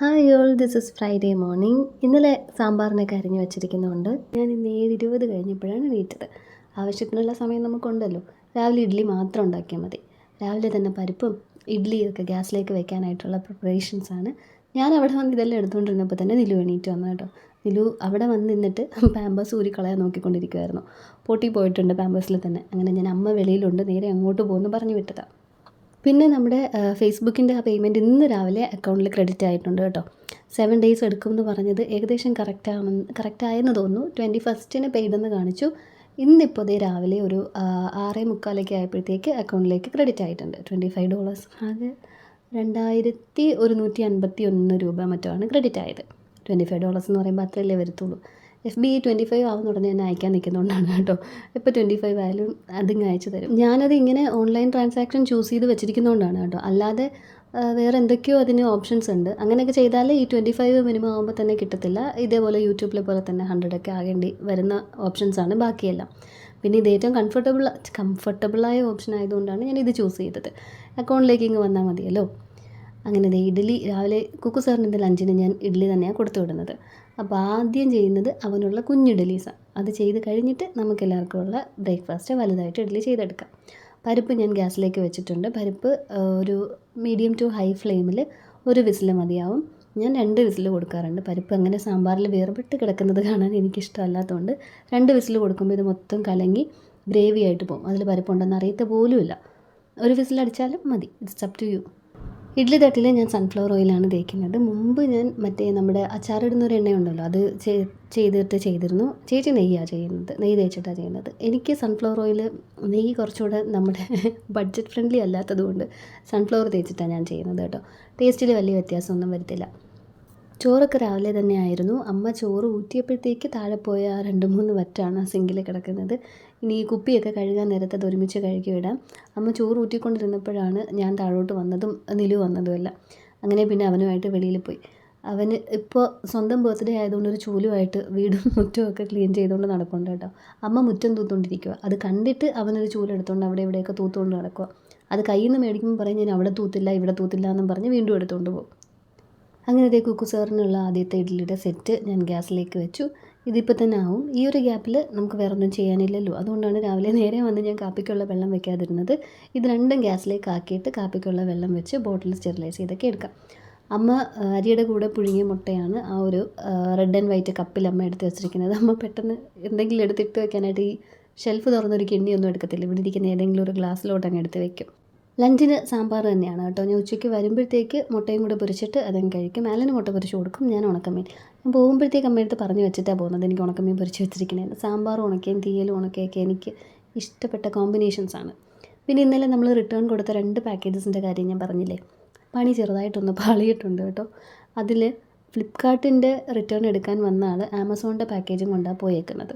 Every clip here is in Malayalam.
Hi all this is Friday morning ഇന്നലെ സാമ്പാറിനൊക്കെ അരിഞ്ഞ് വെച്ചിരിക്കുന്നതുകൊണ്ട് ഞാൻ ഇന്ന് ഏഴ് ഇരുപത് കഴിഞ്ഞപ്പോഴാണ് എണീറ്റത്. ആവശ്യത്തിനുള്ള സമയം നമുക്കുണ്ടല്ലോ. രാവിലെ ഇഡ്ഡലി മാത്രം ഉണ്ടാക്കിയാൽ മതി. രാവിലെ തന്നെ പരിപ്പും ഇഡ്ഡലിയൊക്കെ ഗ്യാസിലേക്ക് വെക്കാനായിട്ടുള്ള പ്രിപ്പറേഷൻസാണ് ഞാൻ അവിടെ വന്ന് ഇതെല്ലാം എടുത്തുകൊണ്ടിരുന്നപ്പോൾ തന്നെ നിലു എണീറ്റ് വന്നു കേട്ടോ. നിലു അവിടെ വന്ന് നിന്നിട്ട് പാമ്പേഴ്സ് ഊരിക്കളയാൻ നോക്കിക്കൊണ്ടിരിക്കുമായിരുന്നു പൊട്ടി പോയിട്ടുണ്ട് പാമ്പസിൽ തന്നെ. അങ്ങനെ ഞാൻ അമ്മ വെളിയിലുണ്ട്. നേരെ അങ്ങോട്ട് പോകുന്നു പറഞ്ഞു വിട്ടതാണ് പിന്നെ നമ്മുടെ ഫേസ്ബുക്കിന്റെ ആ പേയ്മെന്റ് ഇന്ന് രാവിലെ അക്കൗണ്ടിൽ ക്രെഡിറ്റ് ആയിട്ടുണ്ട് കേട്ടോ. സെവൻ ഡേയ്സ് എടുക്കുമെന്ന് പറഞ്ഞത് ഏകദേശം കറക്റ്റ് ആണെന്ന് കറക്റ്റ് ആയെന്ന് തോന്നുന്നു. ട്വന്റി ഫസ്റ്റിന് പെയ്ഡെന്ന് കാണിച്ചു. ഇന്നിപ്പോൾ ഇതേ രാവിലെ ഒരു ആറേ മുക്കാലൊക്കെ ആയപ്പോഴത്തേക്ക് അക്കൗണ്ടിലേക്ക് ക്രെഡിറ്റ് ആയിട്ടുണ്ട്. ട്വന്റി ഫൈവ് ഡോളേഴ്സ് അത് രണ്ടായിരത്തി ഒരുന്നൂറ്റി അൻപത്തി ഒന്ന് രൂപ മറ്റോ ആണ് ക്രെഡിറ്റ് ആയത്. ട്വന്റി ഫൈവ് ഡോളേഴ്സ് എന്ന് പറയുമ്പോൾ അത്രയല്ലേ വരത്തുള്ളൂ. എഫ് ബി ട്വന്റി ഫൈവ് ആവുന്ന ഉടനെ തന്നെ അയക്കാൻ നിൽക്കുന്നതുകൊണ്ടാണ് കേട്ടോ. ഇപ്പോൾ ട്വന്റി ഫൈവ് ആയാലും അതിങ്ങ് അയച്ചു തരും. ഞാനത് ഇങ്ങനെ ഓൺലൈൻ ട്രാൻസാക്ഷൻ ചൂസ് ചെയ്ത് വെച്ചിരിക്കുന്നതുകൊണ്ടാണ് കേട്ടോ. അല്ലാതെ വേറെ എന്തൊക്കെയോ അതിന് ഓപ്ഷൻസ് ഉണ്ട്. അങ്ങനെയൊക്കെ ചെയ്താൽ ഈ ട്വന്റി ഫൈവ് മിനിമം ആകുമ്പോൾ തന്നെ കിട്ടത്തില്ല. ഇതേപോലെ യൂട്യൂബിലെ പോലെ തന്നെ ഹൺഡ്രഡൊക്കെ ആകേണ്ടി വരുന്ന ഓപ്ഷൻസാണ് ബാക്കിയെല്ലാം. പിന്നെ ഇത് ഏറ്റവും കംഫർട്ടബിൾ കംഫർട്ടബിളായ ഓപ്ഷൻ ആയതുകൊണ്ടാണ് ഞാൻ ഇത് ചൂസ് ചെയ്തത്. അക്കൗണ്ടിലേക്ക് ഇങ്ങ് വന്നാൽ മതിയല്ലോ. അങ്ങനെ ഇഡ്ഡലി രാവിലെ കുക്കു സാറിന്റെ ലഞ്ചിന് ഞാൻ ഇഡ്ഡലി തന്നെയാണ് കൊടുത്തു വിടുന്നത്. അപ്പോൾ ആദ്യം ചെയ്യുന്നത് അവനുള്ള കുഞ്ഞിഡലീസാണ് അത് ചെയ്ത് കഴിഞ്ഞിട്ട് നമുക്ക് എല്ലാവർക്കും ഉള്ള ബ്രേക്ക്ഫാസ്റ്റ് വലുതായിട്ട് ഇഡ്ഡലി ചെയ്തെടുക്കാം. പരിപ്പ് ഞാൻ ഗ്യാസിലേക്ക് വെച്ചിട്ടുണ്ട്. പരിപ്പ് ഒരു മീഡിയം ടു ഹൈ ഫ്ലെയിമിൽ ഒരു വിസിൽ മതിയാവും. ഞാൻ രണ്ട് വിസിൽ കൊടുക്കാറുണ്ട്. പരിപ്പ് അങ്ങനെ സാമ്പാറിൽ വേർപെട്ട് കിടക്കുന്നത് കാണാൻ എനിക്കിഷ്ടമല്ലാത്തതുകൊണ്ട് രണ്ട് വിസിൽ കൊടുക്കുമ്പോൾ ഇത് മൊത്തം കലങ്ങി ഗ്രേവി ആയിട്ട് പോകും. അതിൽ പരിപ്പുണ്ടെന്ന് അറിയത്തെ പോലുമില്ല. ഒരു വിസിലടിച്ചാലും മതി. It's up to you. Idli തട്ടിൽ ഞാൻ സൺഫ്ലവർ ഓയിലാണ് തേക്കുന്നത്. മുമ്പ് ഞാൻ മറ്റേ നമ്മുടെ അച്ചാറിടുന്ന ഒരു എണ്ണയുണ്ടല്ലോ അത് ചെയ്തിട്ട് ചെയ്തിരുന്നു. ചേച്ചി നെയ്യാണ് ചെയ്യുന്നത് നെയ്യ് തേച്ചിട്ടാണ് ചെയ്യുന്നത്. എനിക്ക് സൺഫ്ലവർ ഓയിൽ നെയ്യ് കുറച്ചുകൂടെ നമ്മുടെ ബഡ്ജറ്റ് ഫ്രണ്ട്ലി അല്ലാത്തത് കൊണ്ട് സൺഫ്ലവർ തേച്ചിട്ടാണ് ഞാൻ ചെയ്യുന്നത് കേട്ടോ. ടേസ്റ്റിൽ വലിയ വ്യത്യാസമൊന്നും വരത്തില്ല. ചോറൊക്കെ രാവിലെ തന്നെ ആയിരുന്നു. അമ്മ ചോറ് ഊറ്റിയപ്പോഴത്തേക്ക് താഴെ പോയ രണ്ട് മൂന്ന് വറ്റാണ് സിങ്കിൽ കിടക്കുന്നത്. ഇനി ഈ കുപ്പിയൊക്കെ കഴുകാൻ നേരത്തെ അത് ഒരുമിച്ച് കഴുകി വിടാം അമ്മ ചോറ് ഊറ്റിക്കൊണ്ടിരുന്നപ്പോഴാണ് ഞാൻ താഴോട്ട് വന്നതും നിലു വന്നതുമല്ല. അങ്ങനെ പിന്നെ അവനുമായിട്ട് വെളിയിൽ പോയി. അവന് ഇപ്പോൾ സ്വന്തം ബർത്ത്ഡേ ആയതുകൊണ്ട് ഒരു ചൂലുമായിട്ട് വീടും മുറ്റവും ഒക്കെ ക്ലീൻ ചെയ്തുകൊണ്ട് നടക്കുന്നുണ്ട് കേട്ടോ. അമ്മ മുറ്റം തൂത്തുകൊണ്ടിരിക്കുക അത് കണ്ടിട്ട് അവനൊരു ചൂലെടുത്തുകൊണ്ട് അവിടെ ഇവിടെയൊക്കെ തൂത്തുകൊണ്ട് നടക്കുക അത് കയ്യിൽ നിന്ന് മേടിക്കുമ്പോൾ പറയും ഞാൻ അവിടെ തൂത്തില്ല ഇവിടെ തൂത്തില്ല എന്നും പറഞ്ഞ് വീണ്ടും എടുത്തുകൊണ്ട് പോകും. അങ്ങനെ ദേ കുക്കു സാറിനുള്ള ആദ്യത്തെ ഇഡ്ഡലിയുടെ സെറ്റ് ഞാൻ ഗ്യാസിലേക്ക് വെച്ചു. ഇതിപ്പോൾ തന്നെ ആവും. ഈ ഒരു ഗ്യാപ്പിൽ നമുക്ക് വേറെ ഒന്നും ചെയ്യാനില്ലല്ലോ. അതുകൊണ്ടാണ് രാവിലെ നേരെ വന്ന് ഞാൻ കാപ്പിക്കുള്ള വെള്ളം വെക്കാതിരുന്നത്. ഇത് രണ്ടും ഗ്യാസിലേക്ക് ആക്കിയിട്ട് കാപ്പിക്കുള്ള വെള്ളം വെച്ച് ബോട്ടിൽ സ്റ്റെറിലൈസ് ചെയ്തൊക്കെ എടുക്കാം. അമ്മ അരിയുടെ കൂടെ പുഴുങ്ങിയ മുട്ടയാണ് ആ ഒരു റെഡ് ആൻഡ് വൈറ്റ് കപ്പിൽ അമ്മ എടുത്ത് വെച്ചിരിക്കുന്നത്. അമ്മ പെട്ടെന്ന് എന്തെങ്കിലും എടുത്തിട്ട് വെക്കാനായിട്ട് ഈ ഷെൽഫ് തുറന്നൊരു കിണ്ണിയൊന്നും എടുക്കത്തില്ല. ഇവിടെ ഇരിക്കുന്ന ഏതെങ്കിലും ഒരു ഗ്ലാസ്സിലോട്ട് അങ്ങ് എടുത്ത് വെക്കും. ലഞ്ചിന് സാമ്പാർ തന്നെയാണ് കേട്ടോ. ഞാൻ ഉച്ചയ്ക്ക് വരുമ്പോഴത്തേക്ക് മുട്ടയും കൂടെ പൊരിച്ചിട്ട് അതങ്ങ് കഴിക്കും. മേലിന് മുട്ട പൊരിച്ച് കൊടുക്കും ഞാൻ ഉണക്കമീൻ. ഞാൻ പോകുമ്പോഴത്തേക്ക് അമ്മയടുത്ത് പറഞ്ഞു വെച്ചിട്ടാണ് പോകുന്നത്. എനിക്ക് ഉണക്കമീൻ പൊരിച്ച് വെച്ചിരിക്കുന്നത് സാമ്പാർ ഉണക്കയും തീയലും ഉണക്കയൊക്കെ എനിക്ക് ഇഷ്ടപ്പെട്ട കോമ്പിനേഷൻസാണ് പിന്നെ ഇന്നലെ നമ്മൾ റിട്ടേൺ കൊടുത്ത രണ്ട് പാക്കേജസിന്റെ കാര്യം ഞാൻ പറഞ്ഞില്ലേ? പണി ചെറുതായിട്ടൊന്ന് പാളിയിട്ടുണ്ട് കേട്ടോ. അതിൽ ഫ്ലിപ്കാർട്ടിന്റെ റിട്ടേൺ എടുക്കാൻ വന്ന ആൾ ആമസോണിന്റെ പാക്കേജും കൊണ്ടാണ് പോയേക്കുന്നത്.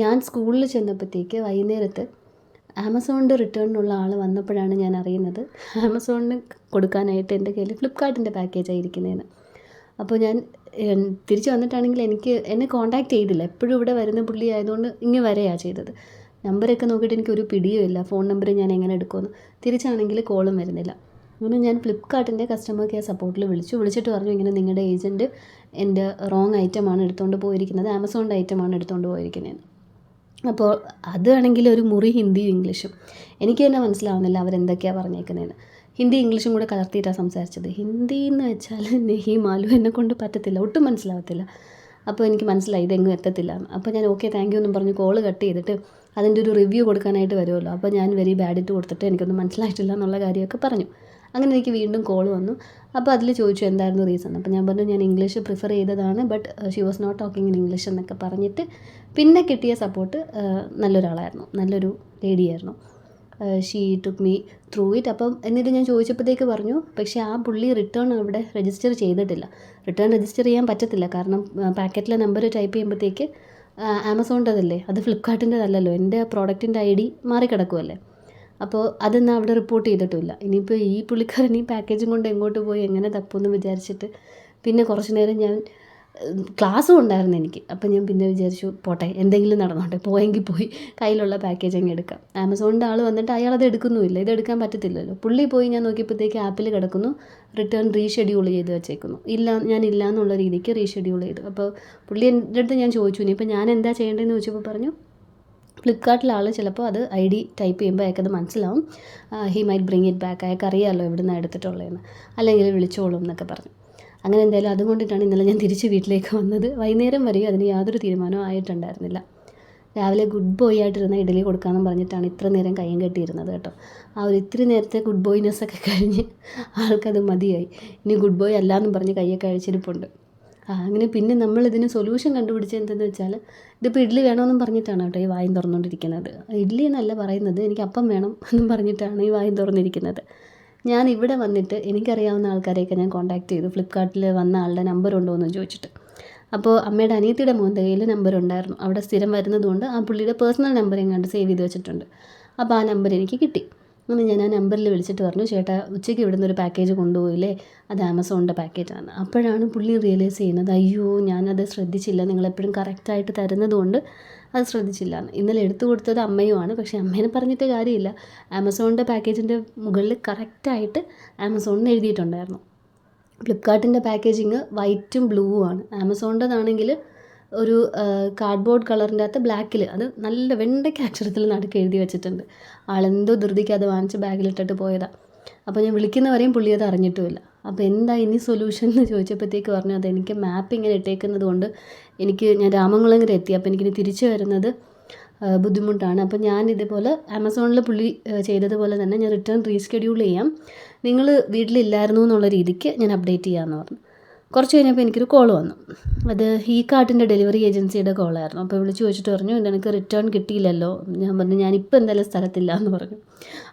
ഞാൻ സ്കൂളിൽ ചെന്നപ്പോഴത്തേക്ക് വൈകുന്നേരത്ത് ആമസോണിന്റെ റിട്ടേണിനുള്ള ആൾ വന്നപ്പോഴാണ് ഞാൻ അറിയുന്നത്. ആമസോണിന് കൊടുക്കാനായിട്ട് എന്റെ കയ്യിൽ ഫ്ലിപ്കാർട്ടിന്റെ പാക്കേജാണ് ഇരിക്കുന്നതെന്ന്. അപ്പോൾ ഞാൻ തിരിച്ചു വന്നിട്ടാണെങ്കിൽ എനിക്ക് എന്നെ കോൺടാക്റ്റ് ചെയ്തില്ല. എപ്പോഴും ഇവിടെ വരുന്ന പുള്ളി ആയതുകൊണ്ട് ഇങ്ങനെ വരെയാണ് ചെയ്തത്. നമ്പറൊക്കെ നോക്കിയിട്ട് എനിക്കൊരു പിടിയും ഇല്ല. ഫോൺ നമ്പർ ഞാൻ എങ്ങനെ എടുക്കുമെന്ന്. തിരിച്ചാണെങ്കിൽ കോളും വരുന്നില്ല. അങ്ങനെ ഞാൻ ഫ്ലിപ്കാർട്ടിന്റെ കസ്റ്റമർ കെയർ സപ്പോർട്ടിൽ വിളിച്ചു. വിളിച്ചിട്ട് പറഞ്ഞു ഇങ്ങനെ നിങ്ങളുടെ ഏജന്റ് എന്റെ റോങ് ഐറ്റമാണ് എടുത്തുകൊണ്ട് പോയിരിക്കുന്നത്. ആമസോണിന്റെ ഐറ്റമാണ് എടുത്തുകൊണ്ട് പോയിരിക്കുന്നത് അപ്പോൾ അതാണെങ്കിൽ ഒരു മുറി ഹിന്ദിയും ഇംഗ്ലീഷും. എനിക്ക് തന്നെ മനസ്സിലാവുന്നില്ല അവരെന്തൊക്കെയാണ് പറഞ്ഞേക്കുന്നതെന്ന് ഹിന്ദി ഇംഗ്ലീഷും കൂടെ കലർത്തിയിട്ടാണ് സംസാരിച്ചത്. ഹിന്ദി എന്ന് വെച്ചാൽ നെഹി മാലു എന്നെ കൊണ്ട് പറ്റത്തില്ല. ഒട്ടും മനസ്സിലാവത്തില്ല. അപ്പോൾ എനിക്ക് മനസ്സിലായി ഇതെങ്ങും എത്തത്തില്ല അപ്പോൾ ഞാൻ ഓക്കെ താങ്ക് യു എന്നും പറഞ്ഞ് കോൾ കട്ട് ചെയ്തിട്ട് അതിന്റെ ഒരു റിവ്യൂ കൊടുക്കാനായിട്ട് വരുമല്ലോ. അപ്പോൾ ഞാൻ വെരി ബാഡ് ഇട്ട് കൊടുത്തിട്ട് എനിക്കൊന്നും മനസ്സിലായിട്ടില്ല എന്നുള്ള കാര്യമൊക്കെ പറഞ്ഞു. അങ്ങനെ എനിക്ക് വീണ്ടും കോൾ വന്നു. അപ്പോൾ അതിൽ ചോദിച്ചു എന്തായിരുന്നു റീസൺ അപ്പോൾ ഞാൻ പറഞ്ഞു ഞാൻ ഇംഗ്ലീഷ് പ്രിഫർ ചെയ്തതാണ് but she was not talking in English എന്നൊക്കെ പറഞ്ഞിട്ട് പിന്നെ കിട്ടിയ സപ്പോർട്ട് നല്ലൊരാളായിരുന്നു. നല്ലൊരു ലേഡിയായിരുന്നു she took me through it അപ്പം എന്നിട്ട് ഞാൻ ചോദിച്ചപ്പോഴത്തേക്ക് പറഞ്ഞു പക്ഷേ ആ പുള്ളി റിട്ടേൺ അവിടെ രജിസ്റ്റർ ചെയ്തിട്ടില്ല. റിട്ടേൺ രജിസ്റ്റർ ചെയ്യാൻ പറ്റത്തില്ല. കാരണം പാക്കറ്റിലെ നമ്പർ ടൈപ്പ് ചെയ്യുമ്പോഴത്തേക്ക് ആമസോണിന്റെതല്ലേ അത് ഫ്ലിപ്കാർട്ടിന്റെതല്ലല്ലോ എന്റെ പ്രോഡക്റ്റിന്റെ ഐ ഡി മാറിക്കിടക്കുമല്ലേ അപ്പോൾ അതൊന്നും അവിടെ റിപ്പോർട്ട് ചെയ്തിട്ടുമില്ല ഇനിയിപ്പോൾ ഈ പുള്ളിക്കാരൻ ഈ പാക്കേജും കൊണ്ട് എങ്ങോട്ട് പോയി എങ്ങനെ തപ്പുമെന്ന് വിചാരിച്ചിട്ട് പിന്നെ കുറച്ച് നേരം ഞാൻ ക്ലാസ്സും ഉണ്ടായിരുന്നു എനിക്ക്. അപ്പം ഞാൻ പിന്നെ വിചാരിച്ചു പോട്ടെ എന്തെങ്കിലും നടന്നോട്ടെ പോയെങ്കിൽ പോയി കയ്യിലുള്ള പാക്കേജ് അങ്ങ് എടുക്കാം. ആമസോണിന്റെ ആൾ വന്നിട്ട് അയാൾ അത് എടുക്കുന്നുമില്ല. ഇത് എടുക്കാൻ പറ്റത്തില്ലല്ലോ. പുള്ളി പോയി ഞാൻ നോക്കിയപ്പോഴത്തേക്ക് ആപ്പിൽ കിടക്കുന്നു റിട്ടേൺ റീഷെഡ്യൂൾ ചെയ്ത് വെച്ചേക്കുന്നു. ഇല്ല ഞാൻ ഇല്ല എന്നുള്ള രീതിക്ക് റീഷെഡ്യൂൾ ചെയ്തു. അപ്പോൾ പുള്ളി എന്റെ അടുത്ത് ഞാൻ ചോദിച്ചു ഇനി ഇനിയിപ്പോൾ ഞാൻ എന്താ ചെയ്യേണ്ടതെന്ന് ചോദിച്ചപ്പോൾ പറഞ്ഞു ഫ്ലിപ്കാർട്ടിലെ ആൾ ചിലപ്പോൾ അത് ഐ ഡി ടൈപ്പ് ചെയ്യുമ്പോൾ അയാൾക്കത് മനസ്സിലാവും. He might bring it back അയാൾക്ക് അറിയാമല്ലോ എവിടെ നിന്നാണ് എടുത്തിട്ടുള്ളതെന്ന് അല്ലെങ്കിൽ വിളിച്ചോളും എന്നൊക്കെ പറഞ്ഞു. അങ്ങനെ എന്തായാലും അതുകൊണ്ടിട്ടാണ് ഇന്നലെ ഞാൻ തിരിച്ച് വീട്ടിലേക്ക് വന്നത്. വൈകുന്നേരം വരെയും അതിന് യാതൊരു തീരുമാനവും ആയിട്ടുണ്ടായിരുന്നില്ല. രാവിലെ ഗുഡ് ബോയ് ആയിട്ടിരുന്ന ഇഡലി കൊടുക്കാമെന്ന് പറഞ്ഞിട്ടാണ് ഇത്ര നേരം കയ്യും കെട്ടിയിരുന്നത് കേട്ടോ. ആ ഒരു ഇത്തിരി നേരത്തെ ഗുഡ് ബോയ്നെസ് ഒക്കെ കഴിഞ്ഞ് ആൾക്കത് മതിയായി. ഇനി ഗുഡ് ബോയ് അല്ല എന്നും പറഞ്ഞ് കയ്യൊക്കെ അഴിച്ചിരിപ്പുണ്ട്. അങ്ങനെ പിന്നെ നമ്മൾ ഇതിന് സൊല്യൂഷൻ കണ്ടുപിടിച്ചത് എന്തെന്ന് വെച്ചാൽ ഇതിപ്പോൾ ഇഡ്ഡലി വേണമെന്നും പറഞ്ഞിട്ടാണ് കേട്ടോ ഈ വായും തുറന്നുകൊണ്ടിരിക്കുന്നത് ഇഡ്ഡലി എന്നല്ല പറയുന്നത് എനിക്ക് അപ്പം വേണം എന്നും പറഞ്ഞിട്ടാണ് ഈ വായും തുറന്നിരിക്കുന്നത്. ഞാൻ ഇവിടെ വന്നിട്ട് എനിക്കറിയാവുന്ന ആൾക്കാരെയൊക്കെ ഞാൻ കോൺടാക്ട് ചെയ്തു. ഫ്ലിപ്പ്കാർട്ടിൽ വന്ന ആളുടെ നമ്പർ ഉണ്ടോ എന്ന് ചോദിച്ചിട്ട്. അപ്പോൾ അമ്മയുടെ അനിയത്തിയുടെ മോന്റെ കയ്യിൽ നമ്പർ ഉണ്ടായിരുന്നു. അവിടെ സ്ഥിരം വരുന്നതുകൊണ്ട് ആ പുള്ളിയുടെ പേഴ്സണൽ നമ്പർ എങ്ങാണ്ട് സേവ് ചെയ്ത് വെച്ചിട്ടുണ്ട്. അപ്പോൾ ആ നമ്പർ എനിക്ക് കിട്ടി. അങ്ങനെ ഞാൻ ആ നമ്പറിൽ വിളിച്ചിട്ട് പറഞ്ഞു ചേട്ടാ ഉച്ചയ്ക്ക് ഇവിടുന്ന് ഒരു പാക്കേജ് കൊണ്ടുപോയില്ലേ? അത് ആമസോണിന്റെ പാക്കേജാണ് അപ്പോഴാണ് പുള്ളി റിയലൈസ് ചെയ്യുന്നത് അയ്യോ ഞാനത് ശ്രദ്ധിച്ചില്ല. നിങ്ങളെപ്പോഴും കറക്റ്റായിട്ട് തരുന്നതുകൊണ്ട് അത് ശ്രദ്ധിച്ചില്ല. ഇന്നലെ എടുത്തു കൊടുത്തത് അമ്മയുമാണ് പക്ഷേ അമ്മേനെ പറഞ്ഞിട്ട് കാര്യമില്ല. ആമസോണിന്റെ പാക്കേജിന്റെ മുകളിൽ കറക്റ്റായിട്ട് ആമസോണിന് എഴുതിയിട്ടുണ്ടായിരുന്നു. ഫ്ലിപ്കാർട്ടിന്റെ പാക്കേജിങ് വൈറ്റും ബ്ലൂവും ആണ്. ആമസോണിന്റെതാണെങ്കിൽ ഒരു കാർഡ്ബോർഡ് കളറിന്റെ അകത്ത് ബ്ലാക്കിൽ അത് നല്ല വെണ്ടയ്ക്ക അക്ഷരത്തിൽ നടുക്ക് എഴുതി വെച്ചിട്ടുണ്ട്. ആളെന്തോ ധൃതിക്ക് അത് വാങ്ങിച്ച് ബാഗിലിട്ടിട്ട് പോയതാണ് അപ്പോൾ ഞാൻ വിളിക്കുന്നവരെയും പുള്ളി അത് അറിഞ്ഞിട്ടുമില്ല. അപ്പോൾ എന്താ ഇനി സൊല്യൂഷൻ എന്ന് ചോദിച്ചപ്പോഴത്തേക്ക് പറഞ്ഞു അത് എനിക്ക് മാപ്പ് ഇങ്ങനെ ഇട്ടേക്കുന്നത് കൊണ്ട് എനിക്ക് ഞാൻ രാമംകുളങ്ങര എത്തി. അപ്പോൾ എനിക്കിനി തിരിച്ചു വരുന്നത് ബുദ്ധിമുട്ടാണ്. അപ്പോൾ ഞാൻ ഇതേപോലെ ആമസോണിൽ പുള്ളി ചെയ്തതുപോലെ തന്നെ ഞാൻ റിട്ടേൺ റീസ്കെഡ്യൂൾ ചെയ്യാം. നിങ്ങൾ വീട്ടിലില്ലായിരുന്നു എന്നുള്ള രീതിക്ക് ഞാൻ അപ്ഡേറ്റ് ചെയ്യാമെന്ന് പറഞ്ഞു. കുറച്ച് കഴിഞ്ഞപ്പോൾ എനിക്കൊരു കോൾ വന്നു. അത് ഈ കാർട്ടിന്റെ ഡെലിവറി ഏജൻസിയുടെ കോളായിരുന്നു അപ്പോൾ വിളിച്ച് ചോദിച്ചിട്ട് പറഞ്ഞു എനിക്ക് റിട്ടേൺ കിട്ടിയില്ലല്ലോ. ഞാൻ പറഞ്ഞു ഞാനിപ്പോൾ എന്തായാലും സ്ഥലത്തില്ല എന്ന് പറഞ്ഞു.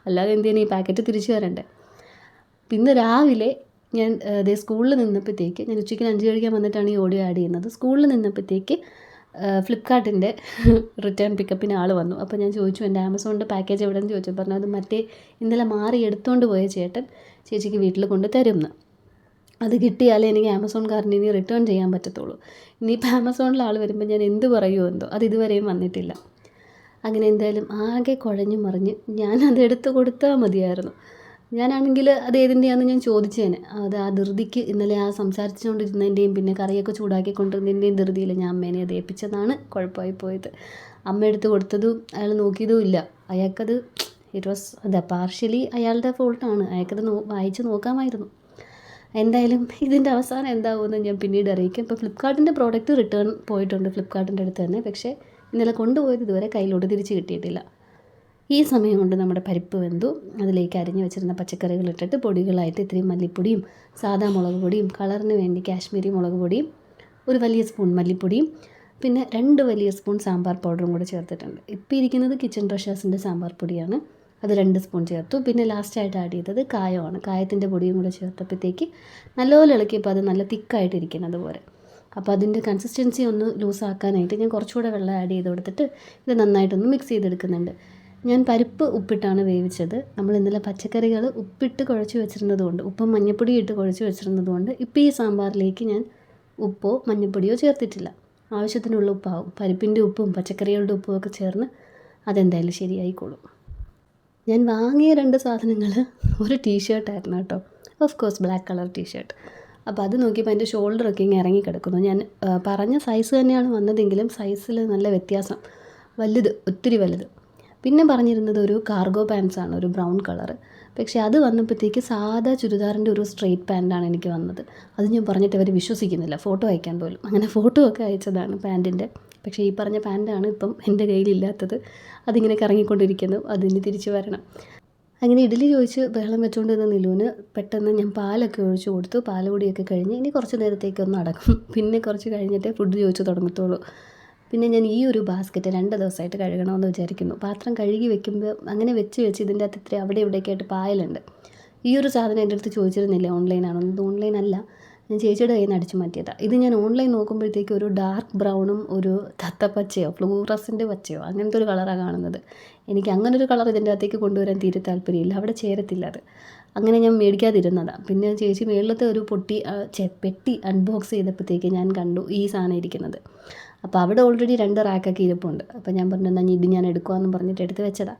അല്ലാതെ എന്തിനാണ് ഈ പാക്കറ്റ് തിരിച്ചു തരണ്ടേ? പിന്നെ രാവിലെ ഞാൻ അതേ സ്കൂളിൽ നിന്നപ്പോഴത്തേക്ക് ഞാൻ ഉച്ചയ്ക്ക് അഞ്ച് കഴിക്കാൻ വന്നിട്ടാണ് ഈ ഓഡിയോ ആഡ് ചെയ്യുന്നത്. സ്കൂളിൽ നിന്നപ്പോഴത്തേക്ക് ഫ്ലിപ്കാർട്ടിന്റെ റിട്ടേൺ പിക്കപ്പിന് ആൾ വന്നു. അപ്പോൾ ഞാൻ ചോദിച്ചു എന്റെ ആമസോണിന്റെ പാക്കേജ് എവിടെയെന്ന് ചോദിച്ചു? പറഞ്ഞു അത് മറ്റേ ഇന്നലെ മാറി എടുത്തുകൊണ്ട് പോയ ചേട്ടൻ ചേച്ചിക്ക് വീട്ടിൽ കൊണ്ട് തരുമെന്ന് അത് കിട്ടിയാലേ എനിക്ക് ആമസോൺകാരന് ഇനി റിട്ടേൺ ചെയ്യാൻ പറ്റത്തുള്ളൂ. ഇനിയിപ്പോൾ ആമസോണിൽ ആൾ വരുമ്പോൾ ഞാൻ എന്ത് പറയുമോ എന്തോ അത് ഇതുവരെയും വന്നിട്ടില്ല. അങ്ങനെ എന്തായാലും ആകെ കുഴഞ്ഞു മറിഞ്ഞ് ഞാൻ അത് എടുത്ത് കൊടുത്താൽ മതിയായിരുന്നു. ഞാനാണെങ്കിൽ അത് ഏതിന്റെയാണെന്ന് ഞാൻ ചോദിച്ചേനെ. അത് ആ ധൃതിക്ക് ഇന്നലെ ആ സംസാരിച്ചുകൊണ്ടിരുന്നതിന്റെയും പിന്നെ കറിയൊക്കെ ചൂടാക്കി ചൂടാക്കിക്കൊണ്ടിരുന്നതിന്റെയും ധൃതിയിൽ ഞാൻ അമ്മേനെ അത് ഏൽപ്പിച്ചതാണ്. കുഴപ്പമായി പോയത്. അമ്മ എടുത്ത് കൊടുത്തതും അയാൾ നോക്കിയതും ഇല്ല. അയാൾക്കത് ഇറ്റ് വാസ് അതെ പാർഷ്യലി അയാളുടെ ഫോൾട്ടാണ് അയാൾക്കത് നോ വായിച്ച് നോക്കാമായിരുന്നു. എന്തായാലും ഇതിന്റെ അവസാനം എന്താകുമെന്ന് ഞാൻ പിന്നീട് അറിയിക്കും. ഇപ്പോൾ ഫ്ലിപ്കാർട്ടിന്റെ പ്രോഡക്റ്റ് റിട്ടേൺ പോയിട്ടുണ്ട് ഫ്ലിപ്കാർട്ടിന്റെ അടുത്ത് തന്നെ. പക്ഷേ ഇന്നലെ കൊണ്ടുപോയത് ഇതുവരെ കയ്യിലോട്ട് തിരിച്ച് കിട്ടിയിട്ടില്ല. ഈ സമയം കൊണ്ട് നമ്മുടെ പരിപ്പ് വെന്തു. അതിലേക്ക് അരിഞ്ഞു വെച്ചിരുന്ന പച്ചക്കറികൾ ഇട്ടിട്ട് പൊടികളായിട്ട് ഇത്രയും മല്ലിപ്പൊടിയും സാധാ മുളക് പൊടിയും കളറിന് വേണ്ടി കാശ്മീരി മുളക് പൊടിയും ഒരു വലിയ സ്പൂൺ മല്ലിപ്പൊടിയും പിന്നെ രണ്ട് വലിയ സ്പൂൺ സാമ്പാർ പൗഡറും കൂടെ ചേർത്തിട്ടുണ്ട്. ഇപ്പോൾ ഇരിക്കുന്നത് കിച്ചൺ ട്രഷേഴ്സിന്റെ സാമ്പാർ പൊടിയാണ്. അത് രണ്ട് സ്പൂൺ ചേർത്തു. പിന്നെ ലാസ്റ്റായിട്ട് ആഡ് ചെയ്തത് കായമാണ്. കായത്തിന്റെ പൊടിയും കൂടെ ചേർത്തപ്പോഴത്തേക്ക് നല്ലപോലെ ഇളക്കിയപ്പോൾ അത് നല്ല തിക്കായിട്ടിരിക്കുന്നത് അതുപോലെ. അപ്പോൾ അതിന്റെ കൺസിസ്റ്റൻസി ഒന്ന് ലൂസാക്കാനായിട്ട് ഞാൻ കുറച്ചുകൂടെ വെള്ളം ആഡ് ചെയ്ത് കൊടുത്തിട്ട് ഇത് നന്നായിട്ടൊന്ന് മിക്സ് ചെയ്തെടുക്കുന്നുണ്ട്. ഞാൻ പരിപ്പ് ഉപ്പിട്ടാണ് വേവിച്ചത്. നമ്മൾ ഇന്നലെ പച്ചക്കറികൾ ഉപ്പിട്ട് കുഴച്ച് വെച്ചിരുന്നതുകൊണ്ട് ഉപ്പും മഞ്ഞൾപ്പൊടിയും ഇട്ട് കുഴച്ച് വെച്ചിരുന്നതുകൊണ്ട് ഇപ്പോൾ ഈ സാമ്പാറിലേക്ക് ഞാൻ ഉപ്പോ മഞ്ഞൾപ്പൊടിയോ ചേർത്തിട്ടില്ല. ആവശ്യത്തിനുള്ള ഉപ്പാവും. പരിപ്പിന്റെ ഉപ്പും പച്ചക്കറികളുടെ ഉപ്പും ഒക്കെ ചേർന്ന് അതെന്തായാലും ശരിയായിക്കോളും. ഞാൻ വാങ്ങിയ രണ്ട് സാധനങ്ങൾ ഒരു ടീഷർട്ടായിരുന്നു കേട്ടോ. Of course black colour t shirt അപ്പോൾ അത് നോക്കിയപ്പോൾ എന്റെ ഷോൾഡറൊക്കെ ഇങ്ങനെ ഇറങ്ങി കിടക്കുന്നു. ഞാൻ പറഞ്ഞ സൈസ് തന്നെയാണ് വന്നതെങ്കിലും സൈസിൽ നല്ല വ്യത്യാസം. വലുത് ഒത്തിരി വലുത്. പിന്നെ പറഞ്ഞിരുന്നത് ഒരു കാർഗോ പാൻസാണ് ഒരു ബ്രൗൺ കളർ പക്ഷേ അത് വന്നപ്പോഴത്തേക്ക് സാധാ ചുരിദാറിന്റെ ഒരു സ്ട്രെയിറ്റ് പാന്റാണ് എനിക്ക് വന്നത്. അത് ഞാൻ പറഞ്ഞിട്ട് അവർ വിശ്വസിക്കുന്നില്ല. ഫോട്ടോ അയക്കാൻ പോലും. അങ്ങനെ ഫോട്ടോ ഒക്കെ അയച്ചതാണ് പാന്റിന്റെ പക്ഷേ ഈ പറഞ്ഞ പാന്റാണ് ഇപ്പം എന്റെ കയ്യിലില്ലാത്തത്. അതിങ്ങനെ കറങ്ങിക്കൊണ്ടിരിക്കുന്നു. അതിന് തിരിച്ച് വരണം. അങ്ങനെ ഇഡലി ചോദിച്ച് ബഹളം വെച്ചുകൊണ്ട് നിന്ന നിലുവിന് പെട്ടെന്ന് ഞാൻ പാലൊക്കെ ഒഴിച്ച് കൊടുത്തു. പാലുകൂടിയൊക്കെ കഴിഞ്ഞ് ഇനി കുറച്ച് നേരത്തേക്ക് ഒന്ന് അടക്കും പിന്നെ കുറച്ച് കഴിഞ്ഞിട്ട് ഫുഡ് ചോദിച്ചു തുടങ്ങത്തുള്ളൂ. പിന്നെ ഞാൻ ഈ ഒരു ബാസ്ക്കറ്റ് രണ്ട് ദിവസമായിട്ട് കഴുകണമെന്ന് വിചാരിക്കുന്നു. പാത്രം കഴുകി വെക്കുമ്പോൾ അങ്ങനെ വെച്ച് വെച്ച് ഇതിന്റെ അകത്ത് ഇത്ര അവിടെ ഇവിടെയൊക്കെ ആയിട്ട് പായലുണ്ട്. ഈ ഒരു സാധനം എന്റെ അടുത്ത് ചോദിച്ചിരുന്നില്ല. ഓൺലൈനാണോ ഇത് ഓൺലൈനല്ല ഞാൻ ചേച്ചിയുടെ കയ്യിൽ നിന്ന് അടിച്ചു മാറ്റിയതാണ് ഇത് ഞാൻ ഓൺലൈൻ നോക്കുമ്പോഴത്തേക്ക് ഒരു ഡാർക്ക് ബ്രൗണും ഒരു തത്തപ്പച്ചയോ ഫ്ലൂറസിന്റെ പച്ചയോ അങ്ങനത്തെ ഒരു കളറാണ് കാണുന്നത്. എനിക്ക് അങ്ങനെ ഒരു കളർ ഇതിന്റെ അകത്തേക്ക് കൊണ്ടുവരാൻ തീരെ താല്പര്യമില്ല. അവിടെ ചേരത്തില്ല അത്. അങ്ങനെ ഞാൻ മേടിക്കാതിരുന്നതാണ് പിന്നെ ചേച്ചി മേളിലത്തെ ഒരു പൊട്ടി പെട്ടി അൺബോക്സ് ചെയ്തപ്പോഴത്തേക്ക് ഞാൻ കണ്ടു ഈ സാധനം ഇരിക്കുന്നത്. അപ്പോൾ അവിടെ ഓൾറെഡി രണ്ട് റാക്കൊക്കെ ഇരിപ്പുണ്ട്. അപ്പോൾ ഞാൻ പറഞ്ഞു എന്നാൽ ഇത് ഞാൻ എടുക്കുവാന്ന് പറഞ്ഞിട്ട് എടുത്ത് വെച്ചതാണ്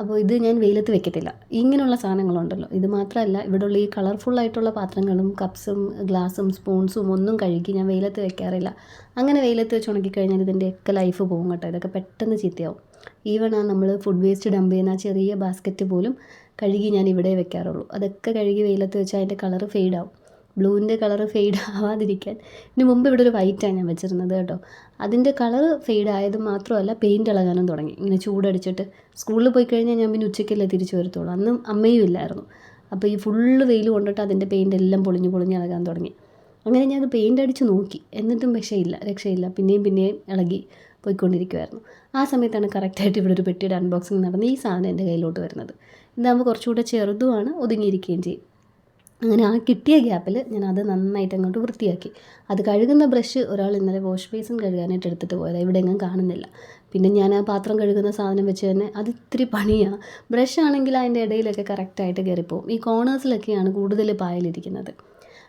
അപ്പോൾ ഇത് ഞാൻ വെയിലത്ത് വെക്കത്തില്ല. ഇങ്ങനെയുള്ള സാധനങ്ങളുണ്ടല്ലോ. ഇത് മാത്രമല്ല ഇവിടെയുള്ള ഈ കളർഫുള്ളായിട്ടുള്ള പാത്രങ്ങളും കപ്സും ഗ്ലാസും സ്പൂൺസും ഒന്നും കഴുകി ഞാൻ വെയിലത്ത് വെക്കാറില്ല. അങ്ങനെ വെയിലത്ത് വെച്ച് ഉണക്കിക്കഴിഞ്ഞാൽ ഇതിന്റെയൊക്കെ ലൈഫ് പോകും കേട്ടോ. ഇതൊക്കെ പെട്ടെന്ന് ചീത്തയാവും. ഈവൺ ആ നമ്മൾ ഫുഡ് വേസ്റ്റ് ഡംപ് ചെയ്യുന്ന ആ ചെറിയ ബാസ്ക്കറ്റ് പോലും കഴുകി ഞാൻ ഇവിടെ വെക്കാറുള്ളൂ. അതൊക്കെ കഴുകി വെയിലത്ത് വെച്ചാൽ അതിന്റെ കളറ് ഫെയ്ഡ് ആവും. ബ്ലൂവിന്റെ കളർ ഫെയ്ഡ് ആവാതിരിക്കാൻ. ഇതിന് മുമ്പ് ഇവിടെ ഒരു വൈറ്റാണ് ഞാൻ വെച്ചിരുന്നത് കേട്ടോ. അതിന്റെ കളർ ഫെയ്ഡ് ആയത് മാത്രമല്ല പെയിന്റ് ഇളകാനും തുടങ്ങി. ഇങ്ങനെ ചൂടടിച്ചിട്ട് സ്കൂളിൽ പോയി കഴിഞ്ഞാൽ ഞാൻ പിന്നെ ഉച്ചയ്ക്കല്ലേ തിരിച്ചു വരത്തുള്ളൂ. അന്നും അമ്മയും ഇല്ലായിരുന്നു. അപ്പോൾ ഈ ഫുള്ള് വെയിൽ കൊണ്ടിട്ട് അതിന്റെ പെയിന്റ് എല്ലാം പൊളിഞ്ഞ് പൊളിഞ്ഞ് ഇളകാൻ തുടങ്ങി. അങ്ങനെ ഞാൻ അത് പെയിന്റ് അടിച്ച് നോക്കി. എന്നിട്ടും രക്ഷയില്ല രക്ഷയില്ല. പിന്നെയും പിന്നെയും ഇളകി പോയിക്കൊണ്ടിരിക്കുമായിരുന്നു ആ സമയത്താണ് കറക്റ്റായിട്ട് ഇവിടെ ഒരു പെട്ടിയുടെ അൺബോക്സിങ് നടന്ന് ഈ സാധനം എന്റെ കയ്യിലോട്ട് വരുന്നത്. ഇതാകുമ്പോൾ കുറച്ചുകൂടെ ചെറുതുമാണ് ഒതുങ്ങിയിരിക്കുകയും ചെയ്യും. അങ്ങനെ ആ കിട്ടിയ ഗ്യാപ്പിൽ ഞാൻ അത് നന്നായിട്ട് അങ്ങോട്ട് വൃത്തിയാക്കി. അത് കഴുകുന്ന ബ്രഷ് ഒരാൾ ഇന്നലെ വാഷ് ബേസിൻ കഴുകാനായിട്ട് എടുത്തിട്ട് പോയതാണ് ഇവിടെ എങ്ങും കാണുന്നില്ല. പിന്നെ ഞാൻ ആ പാത്രം കഴുകുന്ന സാധനം വെച്ച് തന്നെ അത് ഇത്തിരി പണിയാണ് ബ്രഷ് ആണെങ്കിൽ അതിന്റെ ഇടയിലൊക്കെ കറക്റ്റായിട്ട് കയറിപ്പോവും. ഈ കോണേഴ്സിലൊക്കെയാണ് കൂടുതൽ പായലിരിക്കുന്നത്.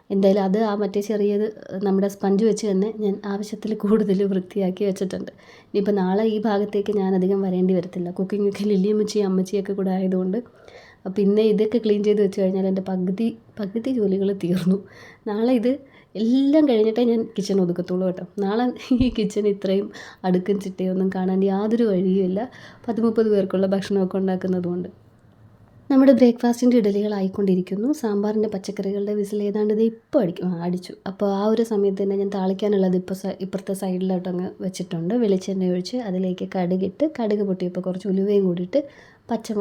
എന്തായാലും അത് ആ മറ്റേ ചെറിയത് നമ്മുടെ സ്പഞ്ച് വെച്ച് തന്നെ ഞാൻ ആവശ്യത്തിൽ കൂടുതൽ വൃത്തിയാക്കി വെച്ചിട്ടുണ്ട്. ഇനിയിപ്പോൾ നാളെ ഈ ഭാഗത്തേക്ക് ഞാൻ അധികം വരേണ്ടി വരത്തില്ല. കുക്കിംഗ് ഒക്കെ ലില്ലിയമ്മച്ചി അമ്മച്ചിയൊക്കെ കൂടെ ആയതുകൊണ്ട് പിന്നെ ഇതൊക്കെ ക്ലീൻ ചെയ്ത് വെച്ച് കഴിഞ്ഞാൽ എന്റെ പകുതി പകുതി ജോലികൾ തീർന്നു. നാളെ ഇത് എല്ലാം കഴിഞ്ഞിട്ടേ ഞാൻ കിച്ചൺ ഒതുക്കത്തുള്ളൂ കേട്ടോ. നാളെ ഈ കിച്ചൺ ഇത്രയും അടുക്കും ചിട്ടയൊന്നും കാണാൻ യാതൊരു വഴിയുമില്ല പത്ത് മുപ്പത് പേർക്കുള്ള ഭക്ഷണമൊക്കെ ഉണ്ടാക്കുന്നതുകൊണ്ട് നമ്മുടെ ബ്രേക്ക്ഫാസ്റ്റിന്റെ ഇഡലികളായിക്കൊണ്ടിരിക്കുന്നു സാമ്പാറിന്റെ പച്ചക്കറികളുടെ വിസിൽ ഏതാണ്ട് ഇത് ഇപ്പോൾ അടിക്കും അടിച്ചു. അപ്പോൾ ആ ഒരു സമയത്ത് തന്നെ ഞാൻ താളിക്കാനുള്ളത് ഇപ്പോൾ ഇപ്പുറത്തെ സൈഡിലോട്ട് അങ്ങ് വെച്ചിട്ടുണ്ട്. വെളിച്ചെണ്ണ ഒഴിച്ച് അതിലേക്ക് കടുകിട്ട് കടുക് പൊട്ടിയപ്പോൾ കുറച്ച് ഉലുവയും കൂടിയിട്ട് പച്ച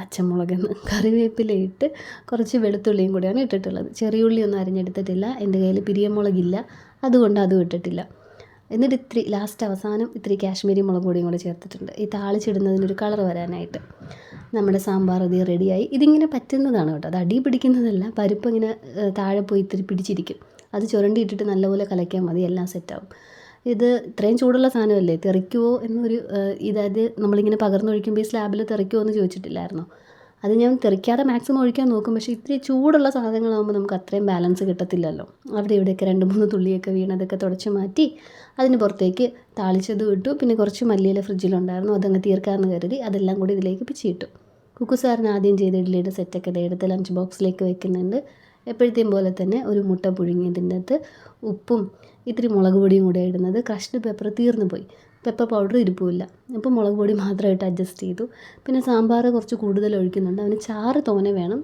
പച്ചമുളകെന്ന് കറിവേപ്പിലയിട്ട് കുറച്ച് വെളുത്തുള്ളിയും കൂടിയാണ് ഇട്ടിട്ടുള്ളത്. ചെറിയ ഉള്ളി ഒന്നും അരിഞ്ഞെടുത്തിട്ടില്ല. എന്റെ കയ്യിൽ പിരിയമുളകില്ല. അതുകൊണ്ട് അതും ഇട്ടിട്ടില്ല. എന്നിട്ട് ഇത്തിരി ലാസ്റ്റ് അവസാനം ഇത്തിരി കാശ്മീരി മുളക് പൊടിയും കൂടെ ചേർത്തിട്ടുണ്ട്. ഈ താളിച്ചിടുന്നതിനൊരു കളർ വരാനായിട്ട് നമ്മുടെ സാമ്പാർ ഇത് റെഡിയായി ഇതിങ്ങനെ പറ്റുന്നതാണ് കേട്ടോ. അത് അടി പിടിക്കുന്നതല്ല. പരിപ്പ് ഇങ്ങനെ താഴെ പോയി ഇത്തിരി പിടിച്ചിരിക്കും. അത് ചുരണ്ടിയിട്ടിട്ട് നല്ലപോലെ കലക്കിയാൽ മതി. എല്ലാം സെറ്റാവും ഇത് ഇത്രയും ചൂടുള്ള സാധനമല്ലേ? തെറിക്കുമോ എന്നൊരു ഇതായത് നമ്മളിങ്ങനെ പകർന്നൊഴിക്കുമ്പോൾ ഈ സ്ലാബിൽ തെറിക്കുമോ എന്ന് ചോദിച്ചിട്ടില്ലായിരുന്നോ? അത് ഞാൻ തെറിക്കാതെ മാക്സിമം ഒഴിക്കാൻ നോക്കും. പക്ഷേ ഇത്തിരി ചൂടുള്ള സാധനങ്ങളാകുമ്പോൾ നമുക്ക് അത്രയും ബാലൻസ് കിട്ടത്തില്ലല്ലോ. അവിടെ ഇവിടെയൊക്കെ രണ്ട് മൂന്ന് തുള്ളിയൊക്കെ വീണതൊക്കെ തുടച്ച് മാറ്റി അതിന് പുറത്തേക്ക് താളിച്ചത് ഇട്ടു. പിന്നെ കുറച്ച് മല്ലിയില ഫ്രിഡ്ജിലുണ്ടായിരുന്നു. അതങ്ങ് തീർക്കാമെന്ന് കരുതി അതെല്ലാം കൂടി ഇതിലേക്ക് പിച്ചിയിട്ടു കുക്കു സാറിന് ആദ്യം ചെയ്ത ഇഡ്ഡലിയുടെ സെറ്റൊക്കെ എടുത്ത് ലഞ്ച് ബോക്സിലേക്ക് വെക്കുന്നുണ്ട്. എപ്പോഴത്തെയും പോലെ തന്നെ ഒരു മുട്ട പുഴുങ്ങിയതിന്റെ അകത്ത് ഉപ്പും ഇത്തിരി മുളക് പൊടിയും കൂടെ ഇടുന്നത് ക്രഷ്ഡ് പെപ്പർ തീർന്നു പോയി. പെപ്പർ പൗഡർ ഇരിപ്പില്ല അപ്പോൾ മുളക് പൊടി മാത്രമായിട്ട് അഡ്ജസ്റ്റ് ചെയ്തു. പിന്നെ സാമ്പാർ കുറച്ച് കൂടുതൽ ഒഴിക്കുന്നുണ്ട്. അവന് ചാറ് തോനെ വേണം.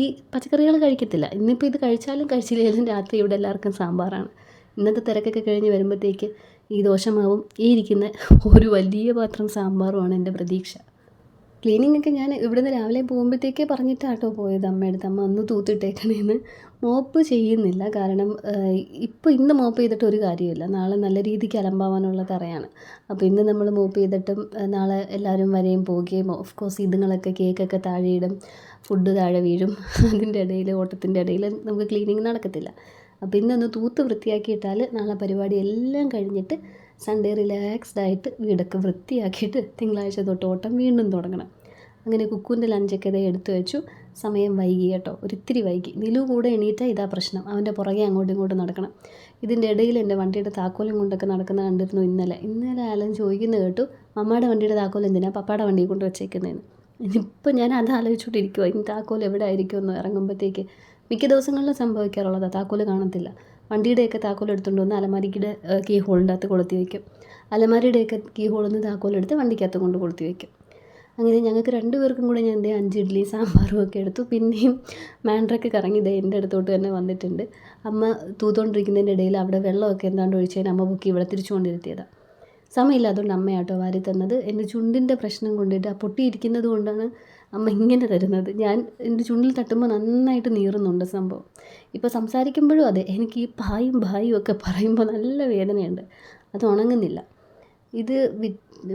ഈ പച്ചക്കറികൾ കഴിക്കത്തില്ല. ഇന്നിപ്പോൾ ഇത് കഴിച്ചാലും കഴിച്ചില്ലെങ്കിലും രാത്രി ഇവിടെ എല്ലാവർക്കും സാമ്പാറാണ്. ഇന്നത്തെ തിരക്കൊക്കെ കഴിഞ്ഞ് വരുമ്പോഴത്തേക്ക് ഈ ദോശമാവും. ഈ ഇരിക്കുന്ന ഒരു വലിയ പാത്രം സാമ്പാറുമാണ് എന്റെ പ്രതീക്ഷ. ക്ലീനിങ് ഒക്കെ ഞാൻ ഇവിടുന്ന് രാവിലെ പോകുമ്പോഴത്തേക്കേ പറഞ്ഞിട്ടാട്ടോ പോയത് അമ്മയടുത്ത് അമ്മ ഒന്ന് തൂത്തിട്ടേക്കണേന്ന്. മോപ്പ് ചെയ്യുന്നില്ല. കാരണം ഇപ്പോൾ ഇന്ന് മോപ്പ് ചെയ്തിട്ട് ഒരു കാര്യമില്ല നാളെ നല്ല രീതിക്ക് അലമ്പാവാനുള്ള തറയാണ്. അപ്പോൾ ഇന്ന് നമ്മൾ മോപ്പ് ചെയ്തിട്ടും നാളെ എല്ലാവരും വരെയും പോവുകയും ഓഫ് കോഴ്സ് ഇതുങ്ങളൊക്കെ കേക്കൊക്കെ താഴെ ഇടും ഫുഡ് താഴെ വീഴും. അതിന്റെ ഇടയിൽ ഓട്ടത്തിന്റെ ഇടയിൽ നമുക്ക് ക്ലീനിങ് നടക്കത്തില്ല. അപ്പോൾ ഇന്നൊന്ന് തൂത്ത് വൃത്തിയാക്കിയിട്ടാൽ നാളെ പരിപാടി എല്ലാം കഴിഞ്ഞിട്ട് സൺഡേ റിലാക്സ്ഡ് ആയിട്ട് വീടൊക്കെ വൃത്തിയാക്കിയിട്ട് തിങ്കളാഴ്ച തൊട്ട് ഓട്ടം വീണ്ടും തുടങ്ങണം. അങ്ങനെ കുക്കുവിന്റെ ലഞ്ചൊക്കെ ഇതേ എടുത്തു വെച്ചു. സമയം വൈകി കേട്ടോ. ഒരിത്തിരി വൈകി. നിലു കൂടെ എണീറ്റാൽ ഇതാ പ്രശ്നം. അവന്റെ പുറകെ അങ്ങോട്ടും ഇങ്ങോട്ടും നടക്കണം. ഇതിന്റെ ഇടയിൽ എന്റെ വണ്ടിയുടെ താക്കോലും കൊണ്ടൊക്കെ നടക്കുന്ന കണ്ടിരുന്നു ഇന്നലെ. ഇന്നലെ ആലൻ ചോദിക്കുന്നത് കേട്ടു മമ്മയുടെ വണ്ടിയുടെ താക്കോൽ എന്തിനാണ് പപ്പയുടെ വണ്ടി കൊണ്ട് വെച്ചേക്കുന്നതെന്ന് ഇനിയിപ്പോൾ ഞാൻ അത് ആലോചിച്ചുകൊണ്ടിരിക്കുവാ. ഇനി താക്കോൽ എവിടെ ആയിരിക്കുമെന്ന് ഇറങ്ങുമ്പോഴത്തേക്ക് മിക്ക ദിവസങ്ങളിലും സംഭവിക്കാറുള്ളതാണ് താക്കോൽ കാണത്തില്ല. വണ്ടിയുടെയൊക്കെ താക്കോൽ എടുത്തുകൊണ്ട് വന്ന് അലമാരിക്കിടെ കീ ഹോളിന്റെ അകത്ത് കൊളുത്തി വയ്ക്കും അലമാരിയുടെയൊക്കെ കീ ഹോളിൽ നിന്ന് താക്കോൽ എടുത്ത് വണ്ടിക്കകത്ത് കൊണ്ട് കൊളുത്തി വയ്ക്കും അങ്ങനെ ഞങ്ങൾക്ക് രണ്ട് പേർക്കും കൂടെ ഞാൻ ദേ അഞ്ച് ഇഡ്ഡലി സാമ്പാറും ഒക്കെ എടുത്തു. പിന്നെയും മാൻഡ്രൊക്കെ കറങ്ങി ദേ എന്റെ അടുത്തോട്ട് തന്നെ വന്നിട്ടുണ്ട്. അമ്മ തൂത്തുകൊണ്ടിരിക്കുന്നതിന്റെ ഇടയിൽ അവിടെ വെള്ളമൊക്കെ എന്താണ്ട് ഒഴിച്ചതിന് അമ്മ ബുക്ക് ഇവിടെ തിരിച്ചുകൊണ്ടിരുത്തിയതാണ് സമയമില്ല അതുകൊണ്ട് അമ്മയാട്ടോ വാരി തന്നത് എന്റെ ചുണ്ടിന്റെ പ്രശ്നം കൊണ്ടിട്ട് ആ പൊട്ടിയിരിക്കുന്നത് കൊണ്ടാണ് അമ്മ ഇങ്ങനെ തരുന്നത്. ഞാൻ എന്റെ ചുണ്ടിൽ തട്ടുമ്പോൾ നന്നായിട്ട് നീറുന്നുണ്ട് സംഭവം. ഇപ്പോൾ സംസാരിക്കുമ്പോഴും അതെ എനിക്ക് ഈ പായും ഭായും ഒക്കെ പറയുമ്പോൾ നല്ല വേദനയുണ്ട്. അത് ഉണങ്ങുന്നില്ല. ഇത്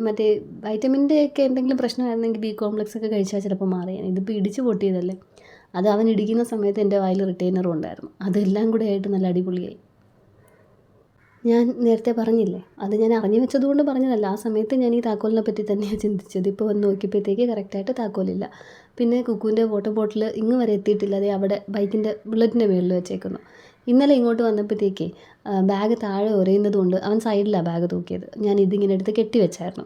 മറ്റേ വൈറ്റമിന്റെ ഒക്കെ എന്തെങ്കിലും പ്രശ്നമായിരുന്നെങ്കിൽ ബി കോംപ്ലക്സ് ഒക്കെ കഴിച്ചാൽ ചിലപ്പോൾ മാറിയാണ് ഇതിപ്പോൾ ഇടിച്ച് പൊട്ടിയതല്ലേ? അത് അവൻ ഇടിക്കുന്ന സമയത്ത് എന്റെ വായിൽ റിട്ടൈനറും ഉണ്ടായിരുന്നു. അതെല്ലാം കൂടെ ആയിട്ട് നല്ല അടിപൊളിയായി. ഞാൻ നേരത്തെ പറഞ്ഞില്ലേ? അത് ഞാൻ അറിഞ്ഞു വെച്ചതുകൊണ്ട് പറഞ്ഞതല്ല. ആ സമയത്ത് ഞാൻ ഈ താക്കോലിനെ പറ്റി തന്നെയാണ് ചിന്തിച്ചത്. ഇപ്പോൾ വന്ന് നോക്കിയപ്പോഴത്തേക്ക് കറക്റ്റായിട്ട് താക്കോലില്ല. പിന്നെ കുക്കുവിന്റെ വാട്ടർ ബോട്ടിൽ ഇങ്ങ് വരെ എത്തിയിട്ടില്ല. അതേ അവിടെ ബൈക്കിന്റെ ബുള്ളറ്റിന്റെ മുകളിൽ വെച്ചേക്കുന്നു. ഇന്നലെ ഇങ്ങോട്ട് വന്നപ്പോഴത്തേക്ക് ബാഗ് താഴെ ഉരയുന്നത് കൊണ്ട് അവൻ സൈഡിലാണ് ബാഗ് തൂക്കിയത്. ഞാൻ ഇതിങ്ങനെ എടുത്ത് കെട്ടി വെച്ചായിരുന്നു.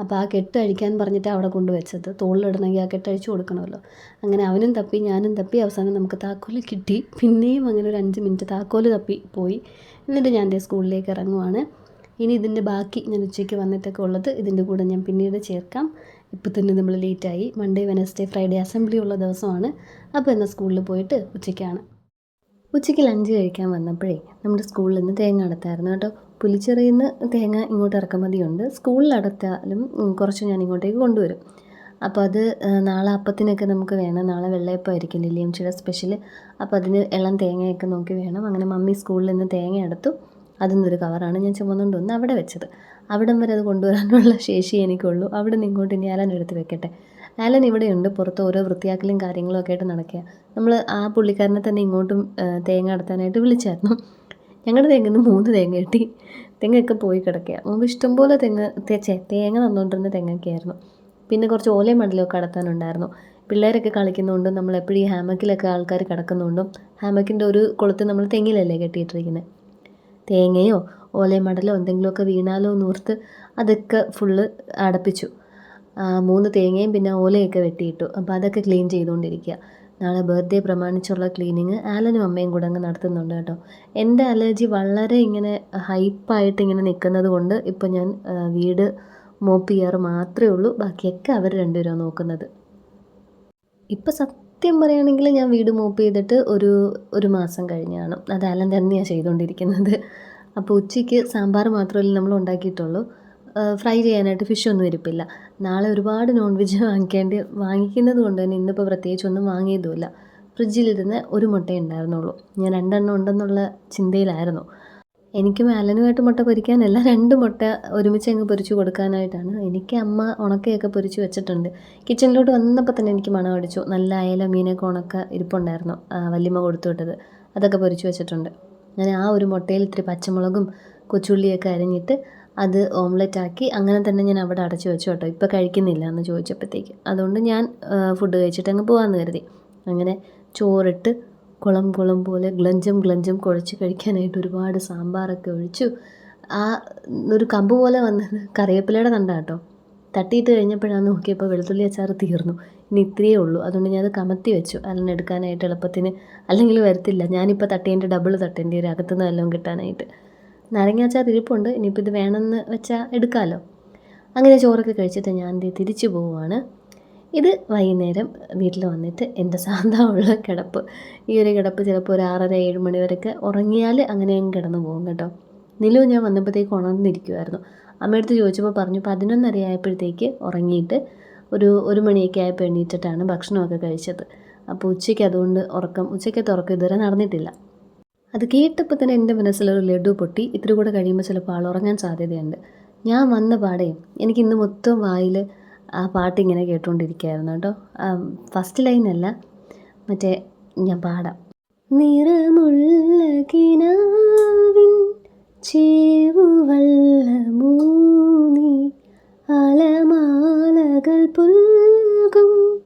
അപ്പോൾ ആ കെട്ട് അഴിക്കാൻ പറഞ്ഞിട്ട് അവിടെ കൊണ്ട് വെച്ചത്. തോളിലിടണമെങ്കിൽ ആ കെട്ട് അഴിച്ചു കൊടുക്കണമല്ലോ. അങ്ങനെ അവനും തപ്പി ഞാനും തപ്പി. അവസാനം നമുക്ക് താക്കോൽ കിട്ടി. പിന്നെയും അങ്ങനെ ഒരു അഞ്ച് മിനിറ്റ് താക്കോൽ തപ്പി പോയി. എന്നിട്ട് ഞാൻ എന്റെ സ്കൂളിലേക്ക് ഇറങ്ങുവാണ്. ഇനി ഇതിന്റെ ബാക്കി ഞാൻ ഉച്ചയ്ക്ക് വന്നിട്ടൊക്കെ ഉള്ളത് ഇതിന്റെ കൂടെ ഞാൻ പിന്നീട് ചേർക്കാം. ഇപ്പോൾ തന്നെ നമ്മൾ ലേറ്റായി. മൺഡേ വെനസ്ഡേ ഫ്രൈഡേ അസംബ്ലി ഉള്ള ദിവസമാണ്. അപ്പോൾ എന്നാൽ സ്കൂളിൽ പോയിട്ട് ഉച്ചയ്ക്കാണ്. ഉച്ചയ്ക്ക് ലഞ്ച് കഴിക്കാൻ വന്നപ്പോഴേ നമ്മുടെ സ്കൂളിൽ നിന്ന് തേങ്ങ നടത്തായിരുന്നു കേട്ടോ. പുലിച്ചെറിയിൽ നിന്ന് തേങ്ങ ഇങ്ങോട്ട് ഇറക്കുമതിയുണ്ട്. ഉം, കുറച്ച് ഞാൻ ഇങ്ങോട്ടേക്ക് കൊണ്ടുവരും. അപ്പോൾ അത് നാളെ അപ്പത്തിനൊക്കെ നമുക്ക് വേണം. നാളെ വെള്ളയപ്പമായിരിക്കും ലില്ലിയംച്ചിയുടെ സ്പെഷ്യൽ അപ്പോൾ അതിന് ഇളം തേങ്ങയൊക്കെ നോക്കി വേണം. അങ്ങനെ മമ്മി സ്കൂളിൽ നിന്ന് തേങ്ങ എടുത്തു. അതിൽ നിന്നൊരു കവറാണ് ഞാൻ ചുമന്നുകൊണ്ട് വന്ന് അവിടെ വെച്ചത്. അവിടം വരെ അത് കൊണ്ടുവരാനുള്ള ശേഷി എനിക്കുള്ളൂ. അവിടെ നിന്ന് ഇങ്ങോട്ട് ഇനി ആലൻ എടുത്ത് വെക്കട്ടെ. ആലൻ ഇവിടെയുണ്ട്. പുറത്ത് ഓരോ വൃത്തിയാക്കലും കാര്യങ്ങളും ഒക്കെ ആയിട്ട് നടക്കുക നമ്മൾ ആ പുള്ളിക്കാരനെ തന്നെ ഇങ്ങോട്ടും തേങ്ങ അടത്താനായിട്ട് വിളിച്ചായിരുന്നു. ഞങ്ങളുടെ തെങ്ങിൽ നിന്ന് മൂന്ന് തേങ്ങ കിട്ടി. തെങ്ങൊക്കെ പോയി കിടക്കുക. മുമ്പ് ഇഷ്ടംപോലെ തെങ്ങ് തേച്ചേ തേങ്ങ തന്നുകൊണ്ടിരുന്ന തെങ്ങൊക്കെയായിരുന്നു പിന്നെ കുറച്ച് ഓലയും മടലൊക്കെ കടത്താനുണ്ടായിരുന്നു പിള്ളേരൊക്കെ കളിക്കുന്നതുകൊണ്ടും നമ്മൾ എപ്പോഴും ഈ ഹാമക്കിലൊക്കെ ആൾക്കാർ കിടക്കുന്നതുകൊണ്ടും ഹാമക്കിന്റെ ഒരു കൊളുത്ത് നമ്മൾ തെങ്ങിലല്ലേ കെട്ടിയിട്ടിരിക്കുന്നത്. തേങ്ങയോ ഓലയും മടലോ എന്തെങ്കിലുമൊക്കെ വീണാലോ എന്നോർത്ത് അതൊക്കെ ഫുള്ള് അടപ്പിച്ചു. മൂന്ന് തേങ്ങയും പിന്നെ ഓലയൊക്കെ വെട്ടിയിട്ടു. അപ്പോൾ അതൊക്കെ ക്ലീൻ ചെയ്തുകൊണ്ടിരിക്കുക. നാളെ ബർത്ത്ഡേ പ്രമാണിച്ചുള്ള ക്ലീനിങ് ആലനും അമ്മയും കൂടെ അങ്ങ് നടത്തുന്നുണ്ട് കേട്ടോ. എന്റെ അലർജി വളരെ ഇങ്ങനെ ഹൈപ്പായിട്ട് ഇങ്ങനെ നിൽക്കുന്നത് കൊണ്ട് ഇപ്പോൾ ഞാൻ വീട് മോപ്പ് ചെയ്യാറ് മാത്രമേ ഉള്ളൂ. ബാക്കിയൊക്കെ അവർ രണ്ടുപേരും നോക്കുന്നത്. ഇപ്പം സത്യം പറയുകയാണെങ്കിൽ ഞാൻ വീട് മോപ്പ് ചെയ്തിട്ട് ഒരു ഒരു മാസം കഴിഞ്ഞാണ്. അത് അലൻ തന്നെയാണ് ചെയ്തുകൊണ്ടിരിക്കുന്നത്. അപ്പോൾ ഉച്ചയ്ക്ക് സാമ്പാർ മാത്രമല്ല നമ്മൾ ഉണ്ടാക്കിയിട്ടുള്ളൂ. ഫ്രൈ ചെയ്യാനായിട്ട് ഫിഷ് ഒന്നും ഇരിപ്പില്ല. നാളെ ഒരുപാട് നോൺ വെജ് വാങ്ങിക്കേണ്ടി വാങ്ങിക്കുന്നത് കൊണ്ട് തന്നെ ഇന്നിപ്പോൾ പ്രത്യേകിച്ച് ഒന്നും വാങ്ങിയതുമില്ല. ഫ്രിഡ്ജിലിരുന്ന് ഒരു മുട്ട ഉണ്ടായിരുന്നുള്ളൂ. ഞാൻ രണ്ടെണ്ണം ഉണ്ടെന്നുള്ള ചിന്തയിലായിരുന്നു. എനിക്കും അലനുമായിട്ട് മുട്ട പൊരിക്കാനല്ല രണ്ട് മുട്ട ഒരുമിച്ച് അങ്ങ് പൊരിച്ചു കൊടുക്കാനായിട്ടാണ്. എനിക്ക് അമ്മ ഉണക്കയൊക്കെ പൊരിച്ച് വെച്ചിട്ടുണ്ട്. കിച്ചണിലോട്ട് വന്നപ്പോൾ തന്നെ എനിക്ക് മണം അടിച്ചു. നല്ല അയല മീനൊക്കെ ഉണക്ക ഇരിപ്പുണ്ടായിരുന്നു വല്യമ്മ കൊടുത്തു വിട്ടത്. അതൊക്കെ പൊരിച്ച് വെച്ചിട്ടുണ്ട്. ഞാൻ ആ ഒരു മുട്ടയിൽ ഇത്തിരി പച്ചമുളകും കൊച്ചുള്ളിയൊക്കെ അരിഞ്ഞിട്ട് അത് ഓംലെറ്റ് ആക്കി അങ്ങനെ തന്നെ ഞാൻ അവിടെ അടച്ചു വെച്ചു കേട്ടോ. ഇപ്പോൾ കഴിക്കുന്നില്ല എന്ന് ചോദിച്ചപ്പോഴത്തേക്ക്. അതുകൊണ്ട് ഞാൻ ഫുഡ് കഴിച്ചിട്ട് അങ്ങ് പോകാമെന്ന് കരുതി. അങ്ങനെ ചോറിട്ട് കുളം കുളം പോലെ ഗ്ലഞ്ചം ഗ്ലഞ്ചും കുഴച്ച് കഴിക്കാനായിട്ട് ഒരുപാട് സാമ്പാറൊക്കെ ഒഴിച്ചു. ആ ഒരു കമ്പ് പോലെ വന്നത് കറിവേപ്പിലയുടെ തണ്ട കേട്ടോ. തട്ടിയിട്ട് കഴിഞ്ഞപ്പോഴാണ് നോക്കിയപ്പോൾ വെളുത്തുള്ളി അച്ചാർ തീർന്നു. ഇനി ഇത്രയേ ഉള്ളൂ. അതുകൊണ്ട് ഞാനത് കമത്തി വെച്ചു. അല്ലെന്ന് എടുക്കാനായിട്ട് എളുപ്പത്തിന് അല്ലെങ്കിൽ വരത്തില്ല. ഞാനിപ്പോൾ തട്ടേന്റെ ഡബിൾ തട്ടേണ്ടി വരും. അകത്തുനിന്ന് വല്ലതും കിട്ടാനായിട്ട്. നാരങ്ങ അച്ചാർ ഇരിപ്പുണ്ട്. ഇനിയിപ്പോൾ ഇത് വേണമെന്ന് വെച്ചാൽ എടുക്കാമല്ലോ അങ്ങനെ ചോറൊക്കെ കഴിച്ചിട്ട് ഞാൻ ഇത് തിരിച്ചു പോവുകയാണ് ഇത് വൈകുന്നേരം വീട്ടിൽ വന്നിട്ട് എന്റെ സാധാ ഉള്ള കിടപ്പ്. ഈ ഒരു കിടപ്പ് ചിലപ്പോൾ ഒരു ആറര ഏഴ് മണി വരെയൊക്കെ ഉറങ്ങിയാൽ അങ്ങനെ അങ്ങ് കിടന്നു പോകും കേട്ടോ. നിലു ഞാൻ വന്നപ്പോഴത്തേക്ക് ഉണർന്നിരിക്കുമായിരുന്നു അമ്മയടുത്ത് ചോദിച്ചപ്പോൾ പറഞ്ഞു പതിനൊന്നര ആയപ്പോഴത്തേക്ക് ഉറങ്ങിയിട്ട് ഒരു ഒരു മണിയൊക്കെ ആയപ്പോൾ എണീറ്റിട്ടാണ് ഭക്ഷണമൊക്കെ കഴിച്ചത്. അപ്പോൾ ഉച്ചയ്ക്ക് അതുകൊണ്ട് ഉറക്കം ഉച്ചയ്ക്കത്തെ ഉറക്കം ഇതുവരെ നടന്നിട്ടില്ല. അത് കേട്ടപ്പോൾ തന്നെ എന്റെ മനസ്സിലൊരു ലഡു പൊട്ടി. ഇത്തിരി കൂടെ കഴിയുമ്പോൾ ചിലപ്പോൾ ആൾ ഉറങ്ങാൻ സാധ്യതയുണ്ട്. ഞാൻ വന്ന പാടെ എനിക്ക് ഇന്ന് മൊത്തം വായിൽ ആ പാട്ട് ഇങ്ങനെ കേട്ടുകൊണ്ടിരിക്കുകയായിരുന്നു കേട്ടോ. ഫസ്റ്റ് ലൈനല്ല മറ്റേ ഞാൻ പാടാം. നിറമുള്ള കിനാവിൻ ചേവുവള്ളമൂനി അലമാലകൾ പുൽകും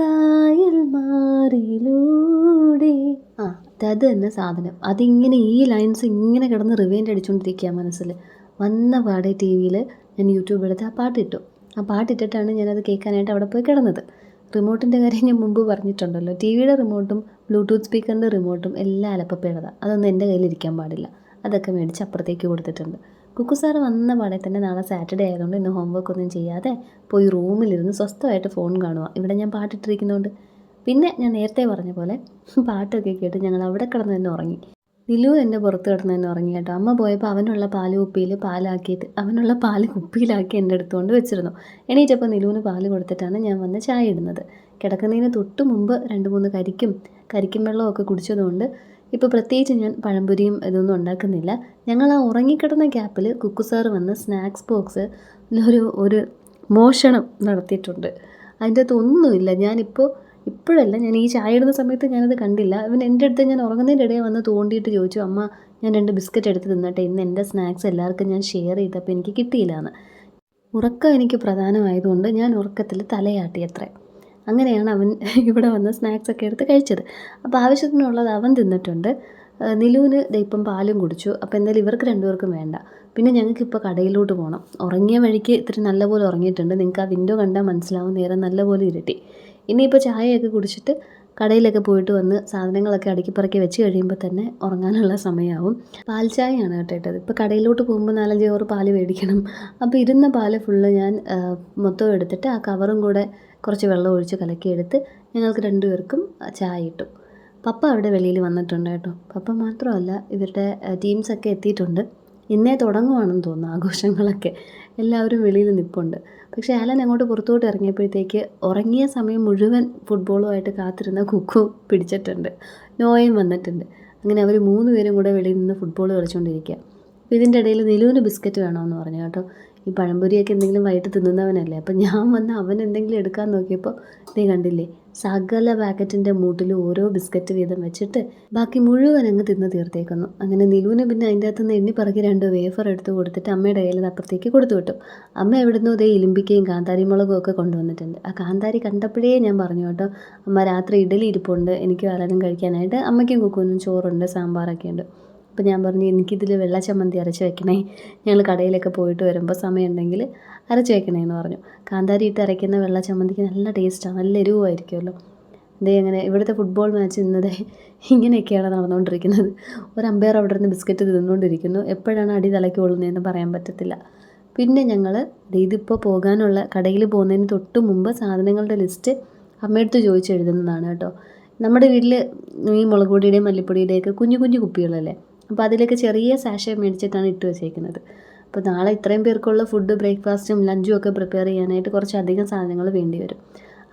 കായൽ മാറിലൂടെ ആ അത് തന്നെ സാധനം. അതിങ്ങനെ ഈ ലൈൻസ് ഇങ്ങനെ കിടന്ന് റിവൈൻഡ് അടിച്ചുകൊണ്ടിരിക്കുക മനസ്സിൽ വന്ന പാടെ ടി വിയിൽ ഞാൻ യൂട്യൂബ് എടുത്ത് ആ പാട്ടിട്ടു. ആ പാട്ടിട്ടിട്ടാണ് ഞാനത് കേൾക്കാനായിട്ട് അവിടെ പോയി കിടന്നത്. റിമോട്ടിന്റെ കാര്യം ഞാൻ മുമ്പ് പറഞ്ഞിട്ടുണ്ടല്ലോ. ടി വിയുടെ റിമോട്ടും ബ്ലൂടൂത്ത് സ്പീക്കറിന്റെ റിമോട്ടും എല്ലാം അലപ്പപ്പേടതാണ് അതൊന്നും എന്റെ കയ്യിലിരിക്കാൻ പാടില്ല. അതൊക്കെ മേടിച്ച് അപ്പുറത്തേക്ക് കൊടുത്തിട്ടുണ്ട്. കുക്കു സാറ് വന്ന പാടെ തന്നെ നാളെ സാറ്റർഡേ ആയതുകൊണ്ട് ഇന്ന് ഹോംവർക്ക് ഒന്നും ചെയ്യാതെ പോയി റൂമിലിരുന്ന് സ്വസ്ഥമായിട്ട് ഫോൺ കാണുക ഇവിടെ ഞാൻ പാട്ടിട്ടിരിക്കുന്നതുകൊണ്ട് പിന്നെ ഞാൻ നേരത്തെ പറഞ്ഞ പോലെ പാട്ടൊക്കെ കേട്ട് ഞങ്ങൾ അവിടെ കിടന്ന് തന്നെ ഉറങ്ങി. നിലു എന്റെ പുറത്ത് കിടന്ന് തന്നെ ഉറങ്ങി കേട്ടോ. അമ്മ പോയപ്പോൾ അവനുള്ള പാൽ കുപ്പിയിൽ പാലാക്കിയിട്ട് അവനുള്ള പാൽ കുപ്പിയിലാക്കി എന്റെ അടുത്തുകൊണ്ട് വെച്ചിരുന്നു. എണീറ്റപ്പോൾ നിലുവിന് പാൽ കൊടുത്തിട്ടാണ് ഞാൻ വന്ന് ചായ ഇടുന്നത്. കിടക്കുന്നതിന് തൊട്ട് മുമ്പ് രണ്ട് മൂന്ന് കരിക്കും കരിക്കും വെള്ളമൊക്കെ കുടിച്ചതുകൊണ്ട് ഇപ്പോൾ പ്രത്യേകിച്ച് ഞാൻ പഴംപൊരിയും ഇതൊന്നും ഉണ്ടാക്കുന്നില്ല. ഞങ്ങൾ ആ ഉറങ്ങിക്കിടന്ന ഗ്യാപ്പിൽ കുക്കു സാറ് വന്ന് സ്നാക്സ് ബോക്സ് ഒരു ഒരു മോഷണം നടത്തിയിട്ടുണ്ട്. അതിന്റെ അകത്തൊന്നുമില്ല ഞാനിപ്പോൾ ഇപ്പോഴല്ല ഞാൻ ഈ ചായ ഇടുന്ന സമയത്ത് ഞാനത് കണ്ടില്ല. അവൻ എന്റെ അടുത്ത് ഞാൻ ഉറങ്ങുന്നതിന്റെ ഇടയിൽ വന്ന് തോണ്ടിയിട്ട് ചോദിച്ചു അമ്മ ഞാൻ രണ്ട് ബിസ്ക്കറ്റ് എടുത്ത് തിന്നട്ടെ. ഇന്ന് എന്റെ സ്നാക്സ് എല്ലാവർക്കും ഞാൻ ഷെയർ ചെയ്തപ്പോൾ എനിക്ക് കിട്ടിയില്ല എന്ന് ഉറക്കം എനിക്ക് പ്രധാനമായതുകൊണ്ട് ഞാൻ ഉറക്കത്തിൽ തലയാട്ടി അത്രേ അങ്ങനെയാണ് അവൻ ഇവിടെ വന്ന് സ്നാക്സ് ഒക്കെ എടുത്ത് കഴിച്ചത്. അപ്പോൾ ആവശ്യത്തിനുള്ളത് അവൻ തിന്നിട്ടുണ്ട്. നിലുവിന് ഇപ്പം പാലും കുടിച്ചു. അപ്പോൾ എന്തായാലും ഇവർക്ക് രണ്ടുപേർക്കും വേണ്ട. പിന്നെ ഞങ്ങൾക്ക് ഇപ്പോൾ കടയിലോട്ട് പോകണം. ഉറങ്ങിയ വഴിക്ക് ഇത്ര നല്ലപോലെ ഉറങ്ങിയിട്ടുണ്ട്. നിങ്ങൾക്ക് ആ വിൻഡോ കണ്ടാൽ മനസ്സിലാവും. നേരം നല്ലപോലെ ഇരുട്ടി. ഇനിയിപ്പോൾ ചായയൊക്കെ കുടിച്ചിട്ട് കടയിലൊക്കെ പോയിട്ട് വന്ന് സാധനങ്ങളൊക്കെ അടുക്കിപ്പറക്കി വെച്ച് കഴിയുമ്പോൾ തന്നെ ഉറങ്ങാനുള്ള സമയമാവും പാൽ ചായയാണ് കേട്ടോ ഇപ്പോൾ കടയിലോട്ട് പോകുമ്പോൾ നാലഞ്ച് ഓവർ പാൽ മേടിക്കണം. അപ്പോൾ ഇരുന്ന പാൽ ഫുള്ള് ഞാൻ മൊത്തം എടുത്തിട്ട് ആ കവറും കൂടെ കുറച്ച് വെള്ളം ഒഴിച്ച് കലക്കിയെടുത്ത് ഞങ്ങൾക്ക് രണ്ടുപേർക്കും ചായ ഇട്ടു. പപ്പ അവിടെ വെളിയിൽ വന്നിട്ടുണ്ട് കേട്ടോ. പപ്പ മാത്രമല്ല ഇവരുടെ ടീംസൊക്കെ എത്തിയിട്ടുണ്ട്. ഇന്നേ തുടങ്ങുവാണെന്ന് തോന്നുന്നു ആഘോഷങ്ങളൊക്കെ. എല്ലാവരും വെളിയിൽ നിൽപ്പുണ്ട് പക്ഷേ ആലൻ അങ്ങോട്ട് പുറത്തോട്ട് ഇറങ്ങിയപ്പോഴത്തേക്ക് ഉറങ്ങിയ സമയം മുഴുവൻ ഫുട്ബോളുമായിട്ട് കാത്തിരുന്ന കുക്കു പിടിച്ചിട്ടുണ്ട്. നോയും വന്നിട്ടുണ്ട്. അങ്ങനെ അവർ മൂന്ന് പേരും കൂടെ വെളിയിൽ നിന്ന് ഫുട്ബോൾ കളിച്ചുകൊണ്ടിരിക്കുക അപ്പോൾ ഇതിന്റെ ഇടയിൽ നിലുവിന് ബിസ്ക്കറ്റ് വേണമെന്ന് പറഞ്ഞു കേട്ടോ. ഈ പഴംപൊരിയൊക്കെ എന്തെങ്കിലും വൈകിട്ട് തിന്നുന്നവനല്ലേ? അപ്പം ഞാൻ വന്ന് അവൻ എന്തെങ്കിലും എടുക്കാൻ നോക്കിയപ്പോൾ നീ കണ്ടില്ലേ സകല പാക്കറ്റിന്റെ മൂട്ടിൽ ഓരോ ബിസ്ക്കറ്റ് വീതം വെച്ചിട്ട് ബാക്കി മുഴുവൻ അങ്ങ് തിന്ന് തീർത്തേക്കുന്നു. അങ്ങനെ നിലുവിന് പിന്നെ അതിന്റെ അകത്ത് നിന്ന് എണ്ണി പറക്കി രണ്ട് വേഫർ എടുത്ത് കൊടുത്തിട്ട് അമ്മയുടെ കയ്യിൽ അപ്പുറത്തേക്ക് കൊടുത്തു വിട്ടു. അമ്മ എവിടുന്നോ ഇതേ ഇലിമ്പിക്കയും കാന്താരി മുളകും ഒക്കെ കൊണ്ടുവന്നിട്ടുണ്ട്. ആ കാന്താരി കണ്ടപ്പോഴേ ഞാൻ പറഞ്ഞു കേട്ടോ അമ്മ രാത്രി ഇഡലി ഇരിപ്പുണ്ട് എനിക്ക് വല്ലതും കഴിക്കാനായിട്ട് അമ്മയ്ക്കും കുക്കുവിനും ചോറുണ്ട് സാമ്പാറൊക്കെ ഉണ്ട്. അപ്പോൾ ഞാൻ പറഞ്ഞു എനിക്കിതിൽ വെള്ള ചമ്മന്തി അരച്ച് വെക്കണേ. ഞങ്ങൾ കടയിലൊക്കെ പോയിട്ട് വരുമ്പോൾ സമയമുണ്ടെങ്കിൽ അരച്ച് വെക്കണേ എന്ന് പറഞ്ഞു. കാന്താരി ഇട്ട് അരയ്ക്കുന്ന വെള്ള ചമ്മന്തിക്ക് നല്ല ടേസ്റ്റാണ് നല്ല എരിവായിരിക്കുമല്ലോ. ഇതേ അങ്ങനെ ഇവിടുത്തെ ഫുട്ബോൾ മാച്ച് ഇന്നത് ഇങ്ങനെയൊക്കെയാണ് നടന്നുകൊണ്ടിരിക്കുന്നത്. ഒരു അമ്പയർ അവിടെ നിന്ന് ബിസ്ക്കറ്റ് തിന്നുകൊണ്ടിരിക്കുന്നു. എപ്പോഴാണ് അടി തലയ്ക്ക് കൊള്ളുന്നതെന്ന് പറയാൻ പറ്റത്തില്ല. പിന്നെ ഞങ്ങൾ ഇതിപ്പോൾ പോകാനുള്ള കടയിൽ പോകുന്നതിന് തൊട്ട് മുമ്പ് സാധനങ്ങളുടെ ലിസ്റ്റ് അമ്മയടുത്ത് ചോദിച്ചെഴുതുന്നതാണ് കേട്ടോ. നമ്മുടെ വീട്ടിൽ ഈ മുളക് പൊടിയുടെയും മല്ലിപ്പൊടിയുടെയൊക്കെ കുഞ്ഞു കുഞ്ഞു കുപ്പികളല്ലേ? അപ്പോൾ അതിലേക്ക് ചെറിയ സാഷ മേടിച്ചിട്ടാണ് ഇട്ട് വെച്ചേക്കുന്നത്. അപ്പോൾ നാളെ ഇത്രയും പേർക്കുള്ള ഫുഡ് ബ്രേക്ക്ഫാസ്റ്റും ലഞ്ചും ഒക്കെ പ്രിപ്പയർ ചെയ്യാനായിട്ട് കുറച്ചധികം സാധനങ്ങൾ വേണ്ടി വരും.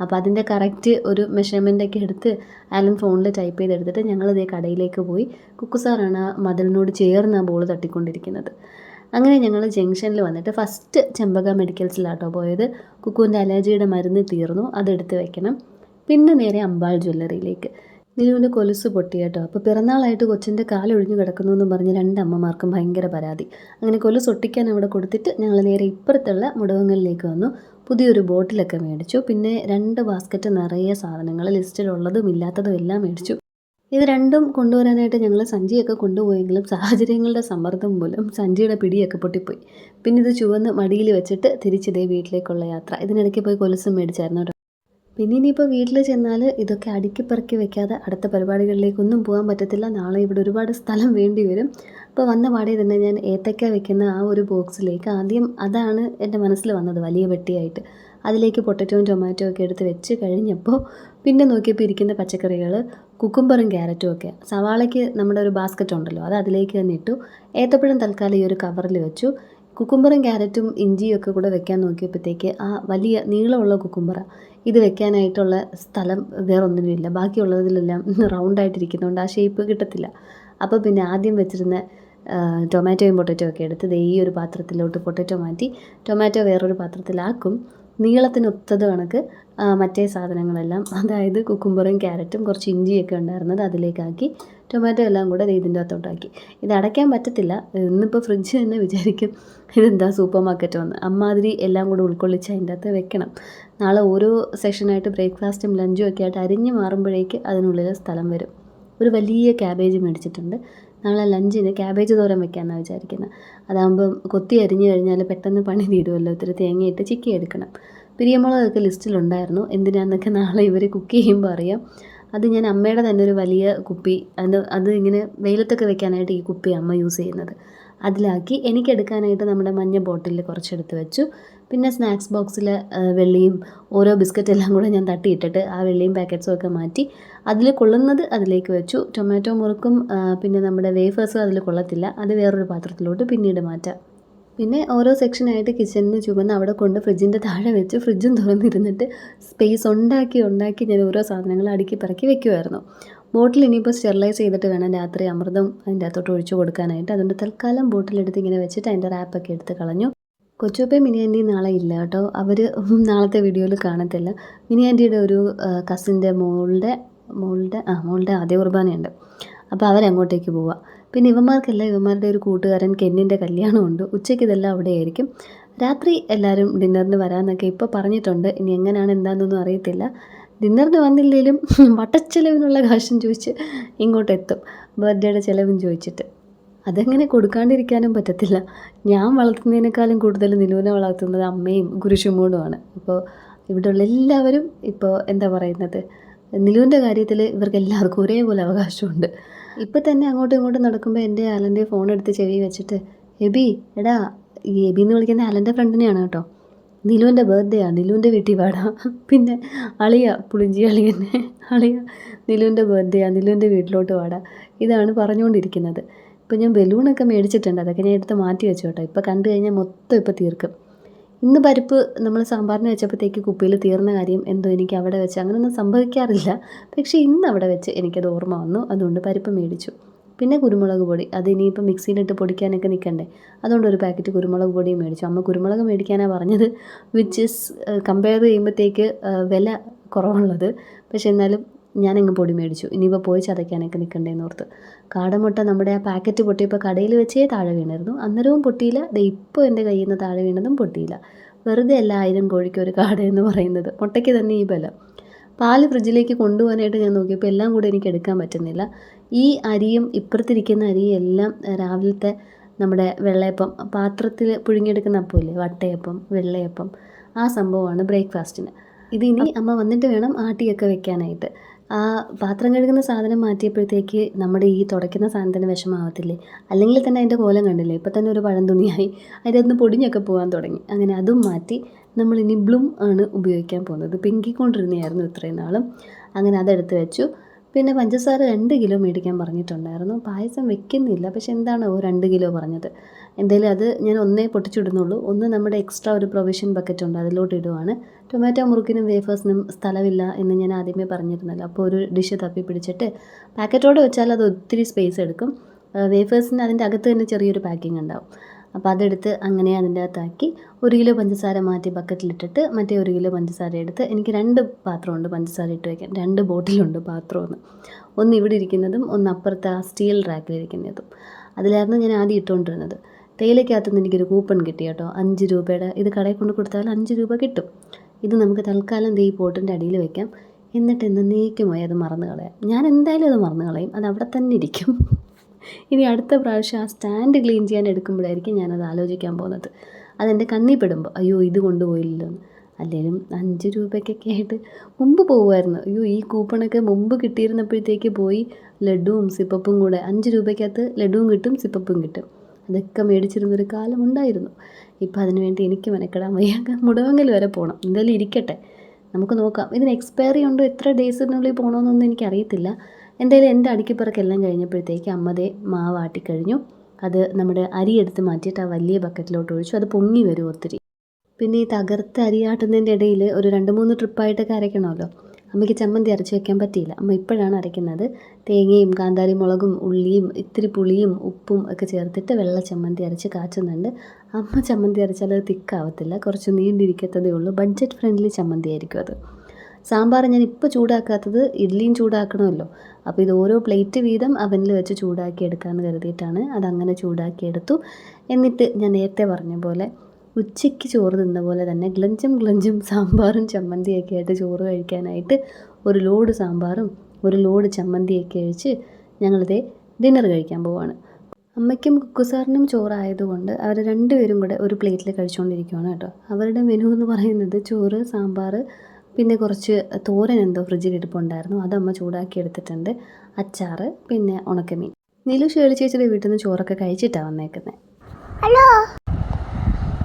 അപ്പോൾ അതിന്റെ കറക്റ്റ് ഒരു മെഷർമെന്റ് ഒക്കെ എടുത്ത് ആലൻ ഫോണിൽ ടൈപ്പ് ചെയ്തെടുത്തിട്ട് ഞങ്ങൾ ഇതേ കടയിലേക്ക് പോയി കുക്കു സാറാണ് ആ മതിലിനോട് ചേർന്ന് ആ ബോൾ തട്ടിക്കൊണ്ടിരിക്കുന്നത്. അങ്ങനെ ഞങ്ങൾ ജംഗ്ഷനിൽ വന്നിട്ട് ഫസ്റ്റ് ചെമ്പക മെഡിക്കൽസിലാട്ടോ പോയത്. കുക്കുവിന്റെ അലർജിയുടെ മരുന്ന് തീർന്നു അതെടുത്ത് വയ്ക്കണം പിന്നെ നേരെ അമ്പാൾ ജ്വല്ലറിയിലേക്ക് നിലുവിന്റെ കൊലുസ് പൊട്ടി കേട്ടോ. അപ്പോൾ പിറന്നാളായിട്ട് കൊച്ചിന്റെ കാലൊഴിഞ്ഞു കിടക്കുന്നു എന്ന് പറഞ്ഞ് രണ്ട് അമ്മമാർക്കും ഭയങ്കര പരാതി. അങ്ങനെ കൊലുസ് ഒട്ടിക്കാൻ അവിടെ കൊടുത്തിട്ട് ഞങ്ങൾ നേരെ ഇപ്പുറത്തുള്ള മുടവങ്ങളിലേക്ക് വന്നു. പുതിയൊരു ബോട്ടിലൊക്കെ മേടിച്ചു. പിന്നെ രണ്ട് ബാസ്ക്കറ്റ് നിറയെ സാധനങ്ങൾ ലിസ്റ്റിലുള്ളതും ഇല്ലാത്തതും എല്ലാം മേടിച്ചു. ഇത് രണ്ടും കൊണ്ടുവരാനായിട്ട് ഞങ്ങൾ സഞ്ചിയൊക്കെ കൊണ്ടുപോയെങ്കിലും സാഹചര്യങ്ങളുടെ സമ്മർദ്ദം മൂലം സഞ്ചിയുടെ പിടിയൊക്കെ പൊട്ടിപ്പോയി. പിന്നെ ഇത് ചുവന്ന് മടിയിൽ വെച്ചിട്ട് തിരിച്ചിതേ വീട്ടിലേക്കുള്ള യാത്ര. ഇതിനിടയ്ക്ക് പോയി കൊലുസും മേടിച്ചായിരുന്നു പിന്നെ ഇനിയിപ്പോൾ വീട്ടിൽ ചെന്നാൽ ഇതൊക്കെ അടുക്കി പെറുക്കി വെക്കാതെ അടുത്ത പരിപാടികളിലേക്കൊന്നും പോകാൻ പറ്റത്തില്ല. നാളെ ഇവിടെ ഒരുപാട് സ്ഥലം വേണ്ടി വരും. അപ്പോൾ വന്ന പാടെ തന്നെ ഞാൻ ഏത്തക്ക വെക്കുന്ന ആ ഒരു ബോക്സിലേക്ക് ആദ്യം അതാണ് എന്റെ മനസ്സിൽ വന്നത് വലിയ വെട്ടിയായിട്ട് അതിലേക്ക് പൊട്ടറ്റോയും ടൊമാറ്റോ ഒക്കെ എടുത്ത് വെച്ച് കഴിഞ്ഞപ്പോൾ പിന്നെ നോക്കിയപ്പോൾ ഇരിക്കുന്ന പച്ചക്കറികൾ കുക്കുംബറും ക്യാരറ്റും ഒക്കെ. സവാളയ്ക്ക് നമ്മുടെ ഒരു ബാസ്ക്കറ്റ് ഉണ്ടല്ലോ അത് അതിലേക്ക് തന്നെ ഇട്ടു. ഏത്തപ്പഴം തൽക്കാലം ഈ ഒരു കവറിൽ വെച്ചു. കുക്കുംബറും ക്യാരറ്റും ഇഞ്ചിയും ഒക്കെ കൂടെ വെക്കാൻ നോക്കിയപ്പോഴത്തേക്ക് ആ വലിയ നീളമുള്ള കുക്കുംബറ. ഇത് വെക്കാനായിട്ടുള്ള സ്ഥലം വേറെ ഒന്നിനുമില്ല ബാക്കിയുള്ളതിലെല്ലാം റൗണ്ടായിട്ടിരിക്കുന്നതുകൊണ്ട് ആ ഷേപ്പ് കിട്ടത്തില്ല. അപ്പോൾ പിന്നെ ആദ്യം വെച്ചിരുന്ന ടൊമാറ്റോയും പൊട്ടറ്റോ ഒക്കെ എടുത്ത് ദേ ഈ ഒരു പാത്രത്തിലോട്ട് പൊട്ടറ്റോ മാറ്റി ടൊമാറ്റോ വേറൊരു പാത്രത്തിലാക്കും. നീളത്തിനൊത്തത് കണക്ക് മറ്റേ സാധനങ്ങളെല്ലാം അതായത് കുക്കുംബറും ക്യാരറ്റും കുറച്ച് ഇഞ്ചിയൊക്കെ ഉണ്ടായിരുന്നത് അതിലേക്കാക്കി ടൊമാറ്റോ എല്ലാം കൂടെ ഇതിന്റെ അകത്തോട്ടാക്കി. ഇത് അടയ്ക്കാൻ പറ്റത്തില്ല. ഇന്നിപ്പോൾ ഫ്രിഡ്ജ് തന്നെ വിചാരിക്കും ഇതെന്താ സൂപ്പർ മാർക്കറ്റ് വന്ന്. അമ്മാതിരി എല്ലാം കൂടെ ഉൾക്കൊള്ളിച്ച് അതിന്റെ അകത്ത് വെക്കണം. നാളെ ഓരോ സെഷനായിട്ട് ബ്രേക്ക്ഫാസ്റ്റും ലഞ്ചും ഒക്കെ ആയിട്ട് അരിഞ്ഞ് മാറുമ്പോഴേക്ക് അതിനുള്ളിൽ സ്ഥലം വരും. ഒരു വലിയ ക്യാബേജ് മേടിച്ചിട്ടുണ്ട്. നാളെ ലഞ്ചിന് ക്യാബേജ് തോരൻ വെക്കാമെന്നാണ് വിചാരിക്കുന്നത് അതാകുമ്പം കൊത്തി അരിഞ്ഞു കഴിഞ്ഞാൽ പെട്ടെന്ന് പണി തീരുമല്ലോ ഒത്തിരി തേങ്ങയിട്ട് ചിക്കി എടുക്കണം. പിരിയമുളകൊക്കെ ലിസ്റ്റിലുണ്ടായിരുന്നു. എന്തിനാന്നൊക്കെ നാളെ ഇവർ കുക്ക് ചെയ്യുമ്പോൾ അറിയാം. അത് ഞാൻ അമ്മയുടെ തന്നെ ഒരു വലിയ കുപ്പി. അത് അത് ഇങ്ങനെ വെയിലത്തൊക്കെ വെക്കാനായിട്ട് ഈ കുപ്പി അമ്മ യൂസ് ചെയ്യുന്നത്. അതിലാക്കി എനിക്കെടുക്കാനായിട്ട് നമ്മുടെ മഞ്ഞ ബോട്ടിലിൽ കുറച്ചെടുത്ത് വെച്ചു. പിന്നെ സ്നാക്സ് ബോക്സിൽ വെള്ളിയും ഓരോ ബിസ്ക്കറ്റ് എല്ലാം കൂടെ ഞാൻ തട്ടിയിട്ടിട്ട് ആ വെള്ളിയും പാക്കറ്റ്സും ഒക്കെ മാറ്റി അതിൽ കൊള്ളുന്നത് അതിലേക്ക് വെച്ചു. ടൊമാറ്റോ മുറുക്കും പിന്നെ നമ്മുടെ വേഫേഴ്സും അതിൽ കൊള്ളത്തില്ല. അത് വേറൊരു പാത്രത്തിലോട്ട് പിന്നീട് മാറ്റാം. പിന്നെ ഓരോ സെക്ഷനായിട്ട് കിച്ചണിന് ചുമന്ന് അവിടെ കൊണ്ട് ഫ്രിഡ്ജിന്റെ താഴെ വെച്ച് ഫ്രിഡ്ജും തുറന്നിരുന്നിട്ട് സ്പേസ് ഉണ്ടാക്കി ഉണ്ടാക്കി ഞാൻ ഓരോ സാധനങ്ങൾ അടുക്കി പറക്കി വെക്കുമായിരുന്നു ബോട്ടിൽ ഇനിയിപ്പോൾ സ്റ്റെറിലൈസ് ചെയ്തിട്ട് വേണം രാത്രി അമൃതം അതിന്റെ അകത്തോട്ട് ഒഴിച്ചു കൊടുക്കാനായിട്ട്. അതുകൊണ്ട് തൽക്കാലം ബോട്ടിലെടുത്ത് ഇങ്ങനെ വെച്ചിട്ട് അതിന്റെ റാപ്പൊക്കെ എടുത്ത് കളഞ്ഞു. കൊച്ചുപ്പേ മിനി ആന്റി നാളെ ഇല്ല കേട്ടോ. അവർ നാളത്തെ വീഡിയോയിൽ കാണത്തില്ല. മിനി ആന്റിയുടെ ഒരു കസിന്റെ മോളുടെ മോളുടെ ആ മോളുടെ ആദ്യ കുർബാനയുണ്ട്. അപ്പോൾ അവരങ്ങോട്ടേക്ക് പോവുക പിന്നെ ഇവന്മാർക്കല്ല ഇവന്മാരുടെ ഒരു കൂട്ടുകാരൻ കെന്നിന്റെ കല്യാണമുണ്ട്. ഉച്ചയ്ക്ക് ഇതെല്ലാം അവിടെ ആയിരിക്കും രാത്രി എല്ലാവരും ഡിന്നറിന് വരാമെന്നൊക്കെ ഇപ്പോൾ പറഞ്ഞിട്ടുണ്ട്. ഇനി എങ്ങനെയാണ് എന്താണെന്നൊന്നും അറിയത്തില്ല. ഡിന്നറിന് വന്നില്ലെങ്കിലും വട്ടച്ചെലവിനുള്ള കാശും ചോദിച്ച് ഇങ്ങോട്ട് എത്തും ബർത്ത്ഡേയുടെ ചിലവും ചോദിച്ചിട്ട്. അതെങ്ങനെ കൊടുക്കാണ്ടിരിക്കാനും പറ്റത്തില്ല. ഞാൻ വളർത്തുന്നതിനേക്കാളും കൂടുതൽ നിലുവിനെ വളർത്തുന്നത് അമ്മയും കുരിശുമോടുമാണ് അപ്പോൾ ഇവിടെയുള്ള എല്ലാവരും ഇപ്പോൾ എന്താ പറയുന്നത്? നിലുവിന്റെ കാര്യത്തിൽ ഇവർക്ക് എല്ലാവർക്കും ഒരേപോലെ അവകാശമുണ്ട്. ഇപ്പം തന്നെ അങ്ങോട്ടും ഇങ്ങോട്ടും നടക്കുമ്പോൾ എന്റെ ആലന്റെ ഫോൺ എടുത്ത് ചെവി വെച്ചിട്ട് എബി എടാ എബി എന്ന് വിളിക്കുന്ന അലന്റെ ഫ്രണ്ടിനെയാണ് കേട്ടോ. നിലുവിന്റെ ബർത്ത്ഡേ ആണ് നിലുവിന്റെ വീട്ടിൽ പാടാം പിന്നെ അളിയ പുളിഞ്ചി അളിയനെ അളിയ നിലുവിന്റെ ബർത്ത്ഡേ ആണ് നിലുവിന്റെ വീട്ടിലോട്ട് പാടാം ഇതാണ് പറഞ്ഞുകൊണ്ടിരിക്കുന്നത്. ഇപ്പോൾ ഞാൻ ബലൂണൊക്കെ മേടിച്ചിട്ടുണ്ട് അതൊക്കെ ഞാൻ എടുത്ത് മാറ്റി വെച്ചു കേട്ടോ. ഇപ്പോൾ കണ്ടു കഴിഞ്ഞാൽ മൊത്തം ഇപ്പോൾ തീർക്കും. ഇന്ന് പരിപ്പ് നമ്മൾ സാമ്പാറിന് വെച്ചപ്പോഴത്തേക്ക് കുപ്പിയിൽ തീർന്ന കാര്യം എന്തോ എനിക്ക് അവിടെ വെച്ച് അങ്ങനെയൊന്നും സംഭവിക്കാറില്ല. പക്ഷേ ഇന്ന് അവിടെ വെച്ച് എനിക്കത് ഓർമ്മ വന്നു. അതുകൊണ്ട് പരിപ്പ് മേടിച്ചു. പിന്നെ കുരുമുളക് പൊടി. അത് ഇനിയിപ്പോൾ മിക്സിയിലിട്ട് പൊടിക്കാനൊക്കെ നിൽക്കണ്ടേ. അതുകൊണ്ട് ഒരു പാക്കറ്റ് കുരുമുളക് പൊടിയും മേടിച്ചു. അമ്മ കുരുമുളക് മേടിക്കാനാണ് പറഞ്ഞത്. വിച്ച് ഇസ് കമ്പയർ ചെയ്യുമ്പോഴത്തേക്ക് വില കുറവുള്ളത്. പക്ഷേ എന്നാലും ഞാനങ്ങ് പൊടി മേടിച്ചു. ഇനിയിപ്പോൾ പോയി ചതയ്ക്കാനൊക്കെ നിൽക്കണ്ടേന്ന് ഓർത്ത്. കാടമുട്ട നമ്മുടെ ആ പാക്കറ്റ് പൊട്ടിയപ്പോൾ കടയിൽ വെച്ചേ താഴെ വീണായിരുന്നു. അന്നേരവും പൊട്ടിയില്ല. ദേ ഇപ്പോൾ എന്റെ കയ്യിൽ നിന്ന് താഴെ വീണതും പൊട്ടിയില്ല. വെറുതെ അല്ല ആയിരം കോഴിക്ക് ഒരു കാട എന്ന് പറയുന്നത്. മുട്ടയ്ക്ക് തന്നെ ഈ ബലം. പാൽ ഫ്രിഡ്ജിലേക്ക് കൊണ്ടുപോകാനായിട്ട് ഞാൻ നോക്കിയപ്പോൾ എല്ലാം കൂടെ എനിക്ക് എടുക്കാൻ പറ്റുന്നില്ല. ഈ അരിയും ഇപ്പുറത്തിരിക്കുന്ന അരിയും എല്ലാം രാവിലത്തെ നമ്മുടെ വെള്ളയപ്പം പാത്രത്തിൽ പുഴുങ്ങിയെടുക്കുന്ന അപ്പമില്ലേ വട്ടയപ്പം വെള്ളയപ്പം ആ സംഭവമാണ് ബ്രേക്ക്ഫാസ്റ്റിന്. ഇതിനി അമ്മ വന്നിട്ട് വേണം ആട്ടിയൊക്കെ വെക്കാനായിട്ട്. ആ പാത്രം കഴുകുന്ന സാധനം മാറ്റിയപ്പോഴത്തേക്ക് നമ്മുടെ ഈ തുടയ്ക്കുന്ന സാധനത്തിന് വിഷമാവത്തില്ലേ? അല്ലെങ്കിൽ തന്നെ അതിന്റെ കോലം കണ്ടില്ലേ? ഇപ്പം തന്നെ ഒരു പഴം തുണിയായി അതിന്റെ അകത്ത് പൊടിഞ്ഞൊക്കെ പോകാൻ തുടങ്ങി. അങ്ങനെ അതും മാറ്റി നമ്മൾ ഇനി ബ്ലൂം ആണ് ഉപയോഗിക്കാൻ പോകുന്നത്. പിങ്കിക്കൊണ്ടിരുന്നതായിരുന്നു ഇത്രയും നാളും. അങ്ങനെ അതെടുത്ത് വെച്ചു. പിന്നെ പഞ്ചസാര രണ്ട് കിലോ മേടിക്കാൻ പറഞ്ഞിട്ടുണ്ടായിരുന്നു. പായസം വെക്കുന്നില്ല. പക്ഷെ എന്താണോ രണ്ട് കിലോ പറഞ്ഞത്? എന്തായാലും അത് ഞാൻ ഒന്നേ പൊട്ടിച്ചിടുന്നുള്ളൂ. ഒന്ന് നമ്മുടെ എക്സ്ട്രാ ഒരു പ്രൊവിഷൻ ബക്കറ്റ് ഉണ്ട് അതിലോട്ട് ഇടുവാണ്. ടൊമാറ്റോ മുറുക്കിനും വേഫേഴ്സിനും സ്ഥലമില്ല എന്ന് ഞാൻ ആദ്യമേ പറഞ്ഞിരുന്നല്ലോ. അപ്പോൾ ഒരു ഡിഷ് തപ്പി പിടിച്ചിട്ട് പാക്കറ്റോട് വെച്ചാൽ അത് ഒത്തിരി സ്പേസ് എടുക്കും. വേഫേഴ്സിന് അതിന്റെ അകത്ത് തന്നെ ചെറിയൊരു പാക്കിംഗ് ഉണ്ടാവും. അപ്പോൾ അതെടുത്ത് അങ്ങനെ അതിന്റെ അകത്താക്കി ഒരു കിലോ പഞ്ചസാര മാറ്റി ബക്കറ്റിലിട്ടിട്ട് മറ്റേ ഒരു കിലോ പഞ്ചസാര എടുത്ത് എനിക്ക് രണ്ട് പാത്രമുണ്ട് പഞ്ചസാര ഇട്ട് വയ്ക്കാൻ രണ്ട് ബോട്ടിലുണ്ട് പാത്രമെന്ന്. ഒന്ന് ഇവിടെ ഇരിക്കുന്നതും ഒന്ന് അപ്പുറത്തെ ആ സ്റ്റീൽ റാക്കിലിരിക്കുന്നതും അതിലായിരുന്നു ഞാൻ ആദ്യം ഇട്ടുകൊണ്ടിരുന്നത്. തേയിലക്കകത്ത് നിന്ന് എനിക്കൊരു കൂപ്പൺ കിട്ടി കേട്ടോ. അഞ്ച് രൂപയുടെ. ഇത് കടയിൽ കൊണ്ട് കൊടുത്താൽ അഞ്ച് രൂപ കിട്ടും. ഇത് നമുക്ക് തൽക്കാലം ഈ പോട്ടിന്റെ അടിയിൽ വെക്കാം. എന്നിട്ട് എന്നേക്കുമായി അത് മറന്നു കളയാം. ഞാൻ എന്തായാലും അത് മറന്നു കളയും. അത് അവിടെ തന്നെ ഇരിക്കും. ഇനി അടുത്ത പ്രാവശ്യം ആ സ്റ്റാൻഡ് ക്ലീൻ ചെയ്യാൻ എടുക്കുമ്പോഴായിരിക്കും ഞാനത് ആലോചിക്കാൻ പോകുന്നത്. അതെന്റെ കണ്ണിൽ പെടുമ്പോൾ അയ്യോ ഇത് കൊണ്ടുപോയില്ലല്ലോ. അല്ലെങ്കിലും അഞ്ച് രൂപയ്ക്കൊക്കെ ആയിട്ട് മുമ്പ് പോകുമായിരുന്നു അയ്യോ ഈ കൂപ്പണൊക്കെ മുമ്പ് കിട്ടിയിരുന്നപ്പോഴത്തേക്ക് പോയി ലഡുവും സിപ്പപ്പും കൂടെ. അഞ്ച് രൂപയ്ക്കകത്ത് ലഡുവും കിട്ടും സിപ്പപ്പും കിട്ടും. അതൊക്കെ മേടിച്ചിരുന്നൊരു കാലം ഉണ്ടായിരുന്നു ഇപ്പം അതിനുവേണ്ടി എനിക്ക് മെനക്കെടാൻ വയ്യ മുടവങ്കൽ വരെ പോകണം എന്തായാലും ഇരിക്കട്ടെ. നമുക്ക് നോക്കാം. ഇതിന് എക്സ്പയറി ഉണ്ടോ? എത്ര ഡേയ്സിനുള്ളിൽ പോകണമെന്നൊന്നും എനിക്കറിയത്തില്ല. എന്തായാലും എന്റെ അടുക്കിപ്പറക്കെല്ലാം കഴിഞ്ഞപ്പോഴത്തേക്ക് അമ്മതേ മാവ് ആട്ടിക്കഴിഞ്ഞു. അത് നമ്മുടെ അരി എടുത്ത് മാറ്റിയിട്ട് ആ വലിയ ബക്കറ്റിലോട്ട് ഒഴിച്ചു. അത് പൊങ്ങി വരും ഒത്തിരി. പിന്നെ ഈ തകർത്ത് അരിയാട്ടുന്നതിന്റെ ഇടയിൽ ഒരു രണ്ട് മൂന്ന് ട്രിപ്പായിട്ടൊക്കെ അരയ്ക്കണമല്ലോ. അമ്മയ്ക്ക് ചമ്മന്തി അരച്ച് വെക്കാൻ പറ്റിയില്ല. അമ്മ ഇപ്പോഴാണ് അരയ്ക്കുന്നത്. തേങ്ങയും കാന്താരി മുളകും ഉള്ളിയും ഇത്തിരി പുളിയും ഉപ്പും ഒക്കെ ചേർത്തിട്ട് വെള്ള ചമ്മന്തി അരച്ച് കാച്ചുന്നുണ്ട്. അമ്മ ചമ്മന്തി അരച്ചാൽ അത് തിക്കാവത്തില്ല. കുറച്ച് നീണ്ടിരിക്കത്തതേ ഉള്ളൂ. ബഡ്ജറ്റ് ഫ്രണ്ട്ലി ചമ്മന്തി ആയിരിക്കും അത്. സാമ്പാർ ഞാൻ ഇപ്പോൾ ചൂടാക്കാത്തത് ഇഡ്ഡലിയും ചൂടാക്കണമല്ലോ. അപ്പോൾ ഇത് ഓരോ പ്ലേറ്റ് വീതം അവനിൽ വെച്ച് ചൂടാക്കി എടുക്കാമെന്ന് കരുതിയിട്ടാണ്. അതങ്ങനെ ചൂടാക്കി എടുത്തു എന്നിട്ട് ഞാൻ നേരത്തെ പറഞ്ഞ പോലെ ഉച്ചയ്ക്ക് ചോറ് തിന്ന പോലെ തന്നെ ഗ്ലഞ്ചും ഗ്ലഞ്ചും സാമ്പാറും ചമ്മന്തിയൊക്കെ ആയിട്ട് ചോറ് കഴിക്കാനായിട്ട് ഒരു ലോഡ് സാമ്പാറും ഒരു ലോഡ് ചമ്മന്തിയൊക്കെ കഴിച്ച് ഞങ്ങളിതേ ഡിന്നർ കഴിക്കാൻ പോവാണ്. അമ്മയ്ക്കും കുക്കുസാറിനും ചോറായതുകൊണ്ട് അവർ രണ്ടുപേരും കൂടെ ഒരു പ്ലേറ്റിൽ കഴിച്ചുകൊണ്ടിരിക്കുകയാണ് കേട്ടോ. അവരുടെ മെനു എന്ന് പറയുന്നത് ചോറ് സാമ്പാർ പിന്നെ കുറച്ച് തോരൻ എന്തോ ഫ്രിഡ്ജിൽ ഇരിപ്പുണ്ടായിരുന്നു. അത് അമ്മ ചൂടാക്കി എടുത്തിട്ടുണ്ട്. അച്ചാറ് പിന്നെ ഉണക്കമീൻ. നീലു ഷേളി ചേച്ചിയുടെ വീട്ടിൽ നിന്ന് ചോറൊക്കെ കഴിച്ചിട്ടാണ് വന്നേക്കുന്നത് ഹലോ.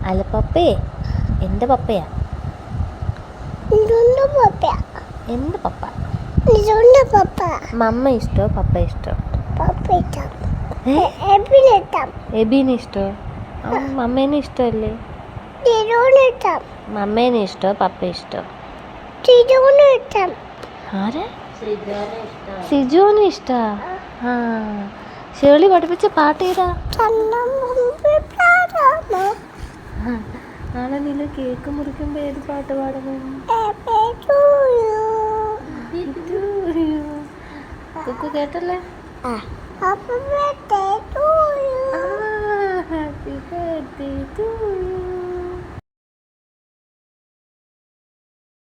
അല്ല പപ്പയെ എന്റെ പപ്പയാ. ഇതുണ്ട് പപ്പ എന്ത് പപ്പ? ഇതുണ്ട് പപ്പ. മമ്മ ഇഷ്ടോ പപ്പ ഇഷ്ടോ? എബീനെ ഇഷ്ടോ. മമ്മേനെ ഇഷ്ടമല്ലേ മമ്മേനെ ഇഷ്ടോ പപ്പ ഇഷ്ടോ? ആരെ? സിജോനെ ഇഷ്ടാ. ആ. ഷേളി പഠിപ്പിച്ച പാട്ട് ഏതാ? നാളെ നീല കേക്ക് മുറിക്കുമ്പോ ഏത് പാട്ട് പാടണം? കുക്കു കേട്ടല്ലേ? birthday to you. Happy birthday to you.